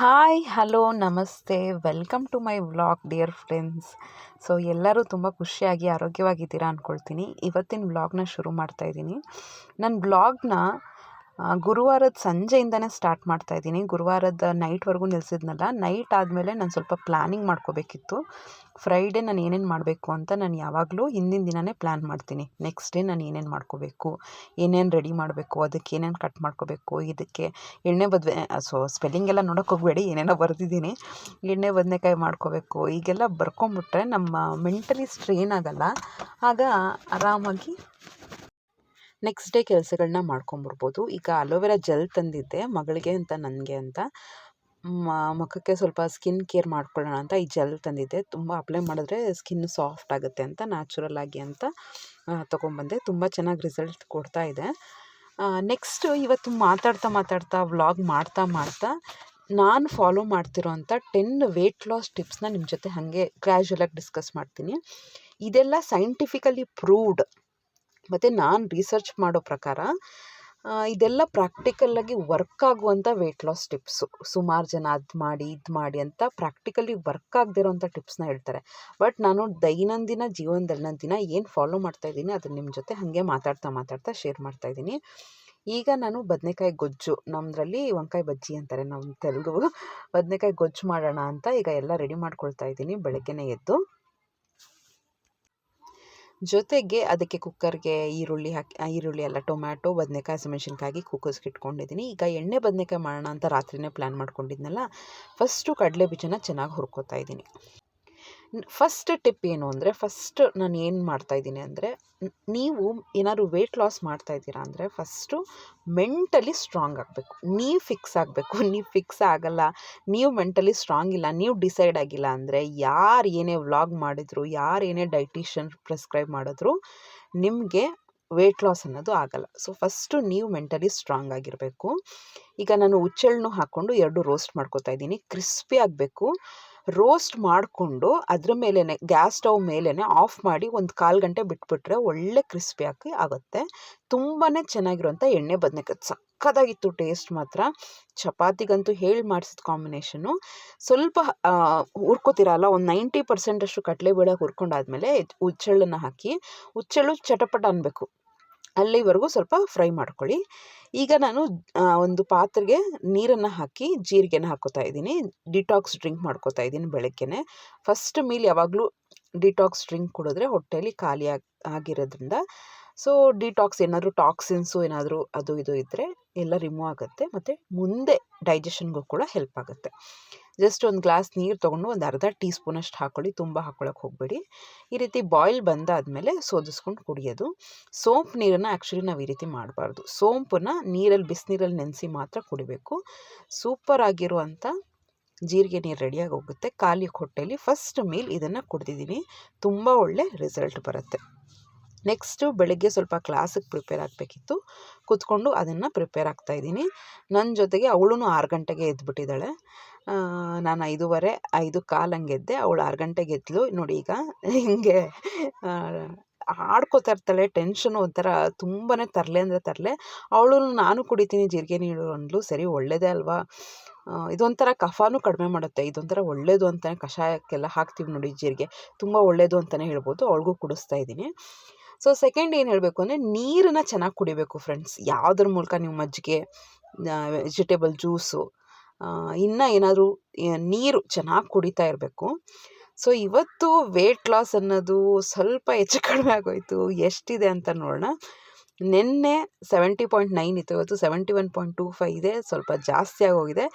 Hi hello ನಮಸ್ತೆ. Welcome to my vlog dear friends so ಎಲ್ಲರೂ ತುಂಬ ಖುಷಿಯಾಗಿ, ಆರೋಗ್ಯವಾಗಿದ್ದೀರಾ ಅಂದ್ಕೊಳ್ತೀನಿ ಇವತ್ತಿನ ವ್ಲಾಗ್ನ ಶುರು ಮಾಡ್ತಾ ಇದ್ದೀನಿ. ನನ್ನ ವ್ಲಾಗ್ನ ಗುರುವಾರದ ಸಂಜೆಯಿಂದನೇ ಸ್ಟಾರ್ಟ್ ಮಾಡ್ತಾ ಇದ್ದೀನಿ. ಗುರುವಾರದ ನೈಟ್ವರೆಗೂ ನಿಲ್ಲಿಸಿದ್ನಲ್ಲ ನೈಟ್ ಆದಮೇಲೆ ನಾನು ಸ್ವಲ್ಪ ಪ್ಲ್ಯಾನಿಂಗ್ ಮಾಡ್ಕೋಬೇಕಿತ್ತು. ಫ್ರೈಡೇ ನಾನು ಏನೇನು ಮಾಡಬೇಕು ಅಂತ ನಾನು ಯಾವಾಗಲೂ ಹಿಂದಿನ ದಿನವೇ ಪ್ಲ್ಯಾನ್ ಮಾಡ್ತೀನಿ. ನೆಕ್ಸ್ಟ್ ಡೇ ನಾನು ಏನೇನು ಮಾಡ್ಕೋಬೇಕು, ಏನೇನು ರೆಡಿ ಮಾಡಬೇಕು, ಅದಕ್ಕೆ ಏನೇನು ಕಟ್ ಮಾಡ್ಕೋಬೇಕು, ಇದಕ್ಕೆ ಎಣ್ಣೆ ಬದನೆ ಸೊ ಸ್ಪೆಲ್ಲಿಂಗ್ ಎಲ್ಲ ನೋಡೋಕೆ ಹೋಗಬೇಡಿ, ಏನೇನೋ ಬರೆದಿದ್ದೀನಿ. ಎಣ್ಣೆ ಬದನೆಕಾಯಿ ಮಾಡ್ಕೋಬೇಕು, ಈಗೆಲ್ಲ ಬರ್ಕೊಂಬಿಟ್ರೆ ನಮ್ಮ ಮೆಂಟಲಿ ಸ್ಟ್ರೇನ್ ಆಗಲ್ಲ. ಆಗ ಆರಾಮಾಗಿ ನೆಕ್ಸ್ಟ್ ಡೇ ಕೆಲಸಗಳನ್ನ ಮಾಡ್ಕೊಂಬರ್ಬೋದು ಈಗ ಅಲೋವೆರಾ ಜೆಲ್ ತಂದಿದ್ದೆ, ಮಗಳಿಗೆ ಅಂತ, ನನಗೆ ಅಂತ. ಮುಖಕ್ಕೆ ಸ್ವಲ್ಪ ಸ್ಕಿನ್ ಕೇರ್ ಮಾಡ್ಕೊಳ್ಳೋಣ ಅಂತ ಈ ಜೆಲ್ ತಂದಿದ್ದೆ. ತುಂಬ ಅಪ್ಲೈ ಮಾಡಿದ್ರೆ ಸ್ಕಿನ್ ಸಾಫ್ಟ್ ಆಗುತ್ತೆ ಅಂತ ನ್ಯಾಚುರಲ್ ಆಗಿ ಅಂತ ತೊಗೊಂಬಂದೆ ತುಂಬ ಚೆನ್ನಾಗಿ ರಿಸಲ್ಟ್ ಕೊಡ್ತಾ ಇದೆ. ನೆಕ್ಸ್ಟ್ ಇವತ್ತು ಮಾತಾಡ್ತಾ ಮಾತಾಡ್ತಾ ವ್ಲಾಗ್ ಮಾಡ್ತಾ ಮಾಡ್ತಾ, ನಾನು ಫಾಲೋ ಮಾಡ್ತಿರೋ ಅಂಥ ಟೆನ್ ವೆಯ್ಟ್ ಲಾಸ್ ಟಿಪ್ಸ್ನ ನಿಮ್ಮ ಜೊತೆ ಹಾಗೆ ಕ್ಯಾಶುವಲಾಗಿ ಡಿಸ್ಕಸ್ ಮಾಡ್ತೀನಿ. ಇದೆಲ್ಲ ಸೈಂಟಿಫಿಕಲಿ ಪ್ರೂವ್ಡ್ ಮತ್ತು ನಾನು ರಿಸರ್ಚ್ ಮಾಡೋ ಪ್ರಕಾರ ಇದೆಲ್ಲ ಪ್ರಾಕ್ಟಿಕಲ್ಲಾಗಿ ವರ್ಕ್ ಆಗುವಂಥ ವೆಯ್ಟ್ ಲಾಸ್ ಟಿಪ್ಸು ಸುಮಾರು ಜನ ಅದು ಮಾಡಿ, ಇದು ಮಾಡಿ ಅಂತ ಪ್ರಾಕ್ಟಿಕಲಿ ವರ್ಕ್ ಆಗದಿರೋಂಥ ಟಿಪ್ಸ್ನ ಹೇಳ್ತಾರೆ. ಬಟ್ ನಾನು ದೈನಂದಿನ ಜೀವನದಲ್ಲಿ ನನ್ನ ದಿನ ಏನು ಫಾಲೋ ಮಾಡ್ತಾ ಮಾಡ್ತಾಯಿದ್ದೀನಿ ಅದನ್ನು ನಿಮ್ಮ ಜೊತೆ ಹಾಗೆ ಮಾತಾಡ್ತಾ ಮಾತಾಡ್ತಾ ಶೇರ್ ಮಾಡ್ತಾಯಿದ್ದೀನಿ ಈಗ ನಾನು ಬದನೆಕಾಯಿ ಗೊಜ್ಜು ನಮ್ಮದ್ರಲ್ಲಿ ವಂಕಾಯಿ ಬಜ್ಜಿ ಅಂತಾರೆ ನಮ್ಮ ತೆಲುಗು. ಬದನೆಕಾಯಿ ಗೊಜ್ಜು ಮಾಡೋಣ ಅಂತ ಈಗ ಎಲ್ಲ ರೆಡಿ ಮಾಡ್ಕೊಳ್ತಾ ಇದ್ದೀನಿ ಬೆಳಗ್ಗೆನೇ ಎದ್ದು. ಜೊತೆಗೆ ಅದಕ್ಕೆ ಕುಕ್ಕರ್ಗೆ ಈರುಳ್ಳಿ ಹಾಕಿ ಈರುಳ್ಳಿ ಅಲ್ಲ, ಟೊಮ್ಯಾಟೊ, ಬದನೆಕಾಯಿ ಹಸಿಮೆಣ್ಸಿನ್ಕಾಯಿ ಇಟ್ಕೊಂಡಿದ್ದೀನಿ. ಈಗ ಎಣ್ಣೆ, ಬದನೆಕಾಯಿ ಮಾಡೋಣ ಅಂತ ರಾತ್ರಿನೇ ಪ್ಲ್ಯಾನ್ ಮಾಡ್ಕೊಂಡಿದ್ನಲ್ಲ, ಫಸ್ಟು ಕಡಲೆ ಬೀಜನ ಚೆನ್ನಾಗಿ ಹುರ್ಕೋತಾ ಇದ್ದೀನಿ. ಫಸ್ಟ್ ಟಿಪ್ ಏನು ಅಂದರೆ ಫಸ್ಟ್ ನಾನು ಏನು ಮಾಡ್ತಾಯಿದ್ದೀನಿ ಅಂದರೆ ನೀವು ಏನಾದ್ರು ವೆಯ್ಟ್ ಲಾಸ್ ಮಾಡ್ತಾ ಇದ್ದೀರಾ ಅಂದರೆ ಫಸ್ಟು ಮೆಂಟಲಿ ಸ್ಟ್ರಾಂಗ್ ಆಗಬೇಕು. ನೀವು ಫಿಕ್ಸ್ ಆಗಬೇಕು. ನೀವು ಫಿಕ್ಸ್ ಆಗಲ್ಲ, ನೀವು ಮೆಂಟಲಿ ಸ್ಟ್ರಾಂಗ್ ಇಲ್ಲ, ನೀವು ಡಿಸೈಡ್ ಆಗಿಲ್ಲ ಅಂದರೆ, ಯಾರು ಏನೇ ವ್ಲಾಗ್ ಮಾಡಿದ್ರು, ಯಾರು ಏನೇ ಡೈಟಿಷಿಯನ್ ಪ್ರಿಸ್ಕ್ರೈಬ್ ಮಾಡಿದ್ರು, ನಿಮಗೆ ವೆಯ್ಟ್ ಲಾಸ್ ಅನ್ನೋದು ಆಗಲ್ಲ. ಸೊ ಫಸ್ಟು ನೀವು ಮೆಂಟಲಿ ಸ್ಟ್ರಾಂಗ್ ಆಗಿರಬೇಕು. ಈಗ ನಾನು ಹುಚ್ಚೆಳ್ಳನ್ನು ಹಾಕ್ಕೊಂಡು ಎರಡು ರೋಸ್ಟ್ ಮಾಡ್ಕೋತಾ ಇದ್ದೀನಿ. ಕ್ರಿಸ್ಪಿ ಆಗಬೇಕು. ರೋಸ್ಟ್ ಮಾಡಿಕೊಂಡು ಅದ್ರ ಮೇಲೇ ಗ್ಯಾಸ್ ಸ್ಟವ್ ಮೇಲೇ ಆಫ್ ಮಾಡಿ ಒಂದು ಕಾಲು ಗಂಟೆ ಬಿಟ್ಬಿಟ್ರೆ ಒಳ್ಳೆ ಕ್ರಿಸ್ಪಿ ಹಾಕಿ ಆಗುತ್ತೆ. ತುಂಬಾ ಚೆನ್ನಾಗಿರುವಂಥ ಎಣ್ಣೆ ಬದನೆಕಾಯಿ. ಸಕ್ಕತ್ತಾಗಿತ್ತು ಟೇಸ್ಟ್ ಮಾತ್ರ. ಚಪಾತಿಗಂತೂ ಹೇಳಿ ಮಾಡಿಸಿದ ಕಾಂಬಿನೇಷನು ಸ್ವಲ್ಪ ಹುರ್ಕೋತೀರಲ್ಲ, ಒಂದು ನೈಂಟಿ ಪರ್ಸೆಂಟಷ್ಟು ಕಡಲೆಬೇಳೆ ಹುರ್ಕೊಂಡಾದ್ಮೇಲೆ ಹುಚ್ಚೆಳ್ಳನ್ನು ಹಾಕಿ ಹುಚ್ಚೆಳ್ಳು ಚಟಪಟ ಅನ್ನಬೇಕು ಅಲ್ಲಿವರೆಗೂ ಸ್ವಲ್ಪ ಫ್ರೈ ಮಾಡ್ಕೊಳ್ಳಿ. ಈಗ ನಾನು ಒಂದು ಪಾತ್ರೆಗೆ ನೀರನ್ನು ಹಾಕಿ ಜೀರಿಗೆನ ಹಾಕೋತಾ ಇದ್ದೀನಿ. ಡಿಟಾಕ್ಸ್ ಡ್ರಿಂಕ್ ಮಾಡ್ಕೋತಾ ಇದ್ದೀನಿ ಬೆಳಗ್ಗೆನೆ. ಫಸ್ಟ್ ಮೀಲ್ ಯಾವಾಗಲೂ ಡಿಟಾಕ್ಸ್ ಡ್ರಿಂಕ್ ಕುಡಿದ್ರೆ ಹೊಟ್ಟೆಯಲ್ಲಿ ಖಾಲಿ ಆಗಿ, ಆಗಿರೋದ್ರಿಂದ ಸೊ ಡಿಟಾಕ್ಸ್ ಏನಾದರೂ ಟಾಕ್ಸಿನ್ಸು ಏನಾದರೂ ಅದು ಇದು ಇದ್ದರೆ ಎಲ್ಲ ರಿಮೂವ್ ಆಗುತ್ತೆ ಮತ್ತು ಮುಂದೆ ಡೈಜೆಷನ್ಗೂ ಕೂಡ ಹೆಲ್ಪ್ ಆಗುತ್ತೆ. ಜಸ್ಟ್ ಒಂದು ಗ್ಲಾಸ್ ನೀರು ತೊಗೊಂಡು ಒಂದು ಅರ್ಧ ಟೀ ಸ್ಪೂನಷ್ಟು ಹಾಕ್ಕೊಳ್ಳಿ ತುಂಬ ಹಾಕ್ಕೊಳಕ್ಕೆ ಹೋಗಬೇಡಿ. ಈ ರೀತಿ ಬಾಯ್ಲ್ ಬಂದಾದಮೇಲೆ ಸೋದಿಸ್ಕೊಂಡು ಕುಡಿಯೋದು. ಸೋಂಪು ನೀರನ್ನು ಆ್ಯಕ್ಚುಲಿ ನಾವು ಈ ರೀತಿ ಮಾಡಬಾರ್ದು. ಸೋಂಪನ್ನ ನೀರಲ್ಲಿ, ಬಿಸಿನೀರಲ್ಲಿ ನೆನೆಸಿ ಮಾತ್ರ ಕುಡಿಬೇಕು. ಸೂಪರ್ ಆಗಿರುವಂಥ ಜೀರಿಗೆ ನೀರು ರೆಡಿಯಾಗಿ ಹೋಗುತ್ತೆ. ಖಾಲಿ ಹೊಟ್ಟೆಯಲ್ಲಿ ಫಸ್ಟ್ ಮೀಲ್ ಇದನ್ನು ಕುಡ್ದಿದ್ದೀನಿ. ತುಂಬ ಒಳ್ಳೆ ರಿಸಲ್ಟ್ ಬರುತ್ತೆ. ನೆಕ್ಸ್ಟು ಬೆಳಗ್ಗೆ ಸ್ವಲ್ಪ ಕ್ಲಾಸಿಗೆ ಪ್ರಿಪೇರ್ ಆಗಬೇಕಿತ್ತು. ಕೂತ್ಕೊಂಡು ಅದನ್ನು ಪ್ರಿಪೇರ್ ಆಗ್ತಾಯಿದ್ದೀನಿ ನನ್ನ ಜೊತೆಗೆ ಅವಳೂ ಆರು ಗಂಟೆಗೆ ಎದ್ದುಬಿಟ್ಟಿದ್ದಾಳೆ ನಾನು ಐದೂವರೆ, ಐದು ಕಾಲು ಹಂಗೆ ಎದ್ದೆ. ಅವಳು ಆರು ಗಂಟೆಗೆ ಎದ್ಲು. ನೋಡಿ ಈಗ ಹಿಂಗೆ ಆಡ್ಕೋತಾ ಇರ್ತಾಳೆ. ಟೆನ್ಷನು ಒಂಥರ ತುಂಬಾ ತರಲೆ ಅಂದರೆ ತರಲೆ. ಅವಳು ನಾನು ಕುಡಿತೀನಿ ಜೀರಿಗೆ ನೀರು ಅಂದ್ಲು. ಸರಿ ಒಳ್ಳೆಯದೇ ಅಲ್ವಾ? ಇದೊಂಥರ ಕಫಾನು ಕಡಿಮೆ ಮಾಡುತ್ತೆ. ಇದೊಂಥರ ಒಳ್ಳೇದು ಅಂತಲೇ ಕಷಾಯಕ್ಕೆಲ್ಲ ಹಾಕ್ತೀವಿ ನೋಡಿ ಜೀರಿಗೆ. ತುಂಬ ಒಳ್ಳೆಯದು ಅಂತಲೇ ಹೇಳ್ಬೋದು. ಅವಳಿಗೂ ಕುಡಿಸ್ತಾ ಇದ್ದೀನಿ. ಸೊ ಸೆಕೆಂಡ್ ಏನು ಹೇಳಬೇಕು ಅಂದರೆ, ನೀರನ್ನು ಚೆನ್ನಾಗಿ ಕುಡಿಬೇಕು ಫ್ರೆಂಡ್ಸ್ ಯಾವುದ್ರ ಮೂಲಕ ನೀವು ಮಜ್ಜಿಗೆ ವೆಜಿಟೇಬಲ್ ಜ್ಯೂಸು ಇನ್ನು ಏನಾದರೂ ನೀರು ಚೆನ್ನಾಗಿ ಕುಡಿತಾ ಇರಬೇಕು. ಸೊ ಇವತ್ತು ವೇಟ್ ಲಾಸ್ ಅನ್ನೋದು ಸ್ವಲ್ಪ ಹೆಚ್ಚು ಕಡಿಮೆ ಆಗೋಯಿತು. ಎಷ್ಟಿದೆ ಅಂತ ನೋಡೋಣ. ನಿನ್ನೆ ಸೆವೆಂಟಿ ಪಾಯಿಂಟ್ ನೈನ್ ಇತ್ತು, ಇವತ್ತು seventy one point two five ಇದೆ, ಸ್ವಲ್ಪ ಜಾಸ್ತಿ ಆಗೋಗಿದೆ.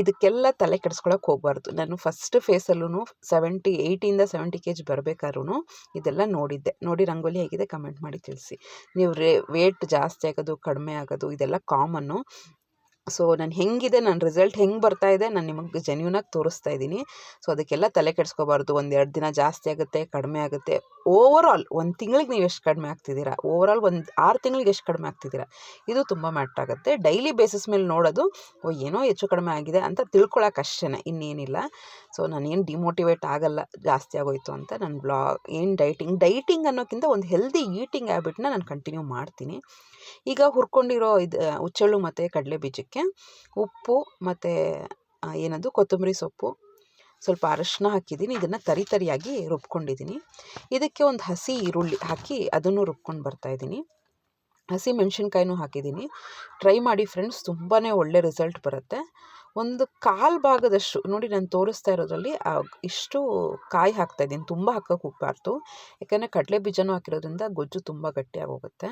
ಇದಕ್ಕೆಲ್ಲ ತಲೆ ಕೆಡಿಸ್ಕೊಳಕ್ಕೆ ಹೋಗಬಾರ್ದು. ನಾನು ಫಸ್ಟ್ ಫೇಸಲ್ಲೂ ಸೆವೆಂಟಿ ಏಯ್ಟಿಂದ ಸೆವೆಂಟಿ ಕೆ ಜಿ ಬರಬೇಕಾದ್ರೂ ಇದೆಲ್ಲ ನೋಡಿದ್ದೆ. ನೋಡಿ ರಂಗೋಲಿ ಹೇಗಿದೆ, ಕಮೆಂಟ್ ಮಾಡಿ ತಿಳಿಸಿ. ನೀವು ರೇ ವೇಟ್ ಜಾಸ್ತಿ ಆಗೋದು, ಕಡಿಮೆ ಆಗೋದು, ಇದೆಲ್ಲ ಕಾಮನ್ನು ಸೊ, ನಾನು ಹೆಂಗಿದೆ ನನ್ನ ರಿಸಲ್ಟ್ ಹೆಂಗೆ ಬರ್ತಾ ಇದೆ, ನಾನು ನಿಮಗೆ ಜೆನ್ಯೂನಾಗಿ ತೋರಿಸ್ತಾ ಇದ್ದೀನಿ. ಸೊ, ಅದಕ್ಕೆಲ್ಲ ತಲೆ ಕೆಡಿಸ್ಕೋಬಾರ್ದು. ಒಂದೆರಡು ದಿನ ಜಾಸ್ತಿ ಆಗುತ್ತೆ, ಕಡಿಮೆ ಆಗುತ್ತೆ. ಓವರ್ ಆಲ್ ಒಂದು ತಿಂಗಳಿಗೆ ನೀವು ಎಷ್ಟು ಕಡಿಮೆ ಆಗ್ತಿದ್ದೀರಾ? ಓವರ್ ಆಲ್ ಒಂದು ಆರು ತಿಂಗಳಿಗೆ ಎಷ್ಟು ಕಡಿಮೆ ಆಗ್ತಿದ್ದೀರಾ? ಇದು ತುಂಬ ಮ್ಯಾಟ್ರ್ ಆಗುತ್ತೆ. ಡೈಲಿ ಬೇಸಿಸ್ ಮೇಲೆ ನೋಡೋದು, ಓ, ಏನೋ ಹೆಚ್ಚು ಕಡಿಮೆ ಆಗಿದೆ ಅಂತ ತಿಳ್ಕೊಳ್ಳೋಕೆ ಅಷ್ಟೇ ಇನ್ನೇನಿಲ್ಲ. ಸೊ ನಾನೇನು ಡಿಮೋಟಿವೇಟ್ ಆಗಲ್ಲ, ಜಾಸ್ತಿ ಆಗೋಯ್ತು ಅಂತ ನನ್ನ ಬ್ಲಾಗ್ ಏನು ಡೈಟಿಂಗ್ ಡೈಟಿಂಗ್ ಅನ್ನೋಕ್ಕಿಂತ ಒಂದು ಹೆಲ್ದಿ ಈಟಿಂಗ್ ಹ್ಯಾಬಿಟ್ನ ನಾನು ಕಂಟಿನ್ಯೂ ಮಾಡ್ತೀನಿ. ಈಗ ಹುರ್ಕೊಂಡಿರೋ ಇದು ಉಚ್ಚಳ್ಳು ಮತ್ತು ಕಡಲೆ ಬೀಜಕ್ಕೆ. ಉಪ್ಪು ಮತ್ತು ಏನದು ಕೊತ್ತಂಬರಿ ಸೊಪ್ಪು, ಸ್ವಲ್ಪ ಅರಶಿನ ಹಾಕಿದ್ದೀನಿ. ಇದನ್ನು ತರಿ ತರಿಯಾಗಿ ರುಬ್ಕೊಂಡಿದ್ದೀನಿ. ಇದಕ್ಕೆ ಒಂದು ಹಸಿ ಈರುಳ್ಳಿ ಹಾಕಿ ಅದನ್ನು ರುಬ್ಕೊಂಡು ಬರ್ತಾಯಿದ್ದೀನಿ ಹಸಿ ಮೆಣಸಿನ್ಕಾಯಿನೂ ಹಾಕಿದ್ದೀನಿ. ಟ್ರೈ ಮಾಡಿ ಫ್ರೆಂಡ್ಸ್ ತುಂಬಾ ಒಳ್ಳೆ ರಿಸಲ್ಟ್ ಬರುತ್ತೆ. ಒಂದು ಕಾಲು ಭಾಗದಷ್ಟು, ನೋಡಿ ನಾನು ತೋರಿಸ್ತಾ ಇರೋದ್ರಲ್ಲಿ ಇಷ್ಟು ಕಾಯಿ ಹಾಕ್ತಾಯಿದ್ದೀನಿ ತುಂಬ ಹಾಕೋಕೆ ಹೋಗ್ಬಾರ್ದು ಯಾಕಂದರೆ ಕಡಲೆ ಬೀಜನೂ ಹಾಕಿರೋದ್ರಿಂದ ಗೊಜ್ಜು ತುಂಬ ಗಟ್ಟಿಯಾಗಿ ಹೋಗುತ್ತೆ.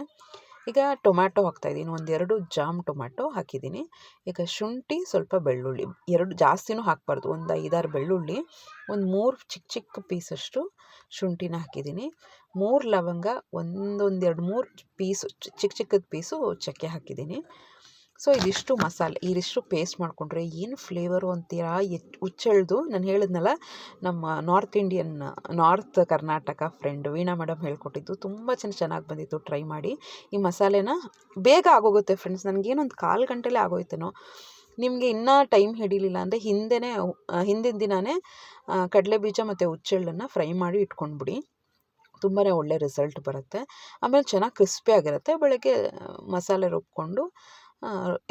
ಈಗ ಟೊಮ್ಯಾಟೊ ಹಾಕ್ತಾಯಿದ್ದೀನಿ. ಒಂದೆರಡು ಜಾಮ್ ಟೊಮ್ಯಾಟೊ ಹಾಕಿದ್ದೀನಿ. ಈಗ ಶುಂಠಿ, ಸ್ವಲ್ಪ ಬೆಳ್ಳುಳ್ಳಿ, ಎರಡು ಜಾಸ್ತಿನೂ ಹಾಕಬಾರ್ದು. ಒಂದು ಐದಾರು ಬೆಳ್ಳುಳ್ಳಿ, ಒಂದು ಮೂರು ಚಿಕ್ಕ ಚಿಕ್ಕ ಪೀಸಷ್ಟು ಶುಂಠಿನ ಹಾಕಿದ್ದೀನಿ. ಮೂರು ಲವಂಗ ಒಂದೊಂದು ಎರಡು ಮೂರು ಪೀಸು, ಚಿಕ್ಕ ಚಿಕ್ಕದ ಪೀಸು ಚಕ್ಕೆ ಹಾಕಿದ್ದೀನಿ. ಸೊ, ಇದಿಷ್ಟು ಮಸಾಲೆ, ಇದಿಷ್ಟು ಪೇಸ್ಟ್ ಮಾಡಿಕೊಂಡ್ರೆ ಏನು ಫ್ಲೇವರು ಅಂತೀರಾ? ಎಚ್ ಹುಚ್ಚೆಳ್ದು ನಾನು ಹೇಳಿದ್ನಲ್ಲ, ನಮ್ಮ north Indian north Karnataka friend Veena madam ಹೇಳ್ಕೊಟ್ಟಿದ್ದು. ತುಂಬ ಚೆನ್ನ ಚೆನ್ನಾಗಿ ಬಂದಿತ್ತು ಟ್ರೈ ಮಾಡಿ. ಈ ಮಸಾಲೆನ ಬೇಗ ಆಗೋಗುತ್ತೆ ಫ್ರೆಂಡ್ಸ್ ನನಗೇನೊಂದು ಕಾಲು ಗಂಟೆಲೇ ಆಗೋಯ್ತೇನೋ. ನಿಮಗೆ ಇನ್ನೂ ಟೈಮ್ ಹಿಡಿಲಿಲ್ಲ ಅಂದರೆ ಹಿಂದೆ ಹಿಂದಿನ ದಿನವೇ ಕಡಲೆ ಬೀಜ ಮತ್ತು ಹುಚ್ಚೆಳ್ಳನ್ನು ಫ್ರೈ ಮಾಡಿ ಇಟ್ಕೊಂಡ್ಬಿಡಿ. ತುಂಬಾ ಒಳ್ಳೆ ರಿಸಲ್ಟ್ ಬರುತ್ತೆ. ಆಮೇಲೆ ಚೆನ್ನಾಗಿ ಕ್ರಿಸ್ಪಿ ಆಗಿರುತ್ತೆ. ಬೆಳಗ್ಗೆ, ಮಸಾಲೆ ರುಬ್ಕೊಂಡು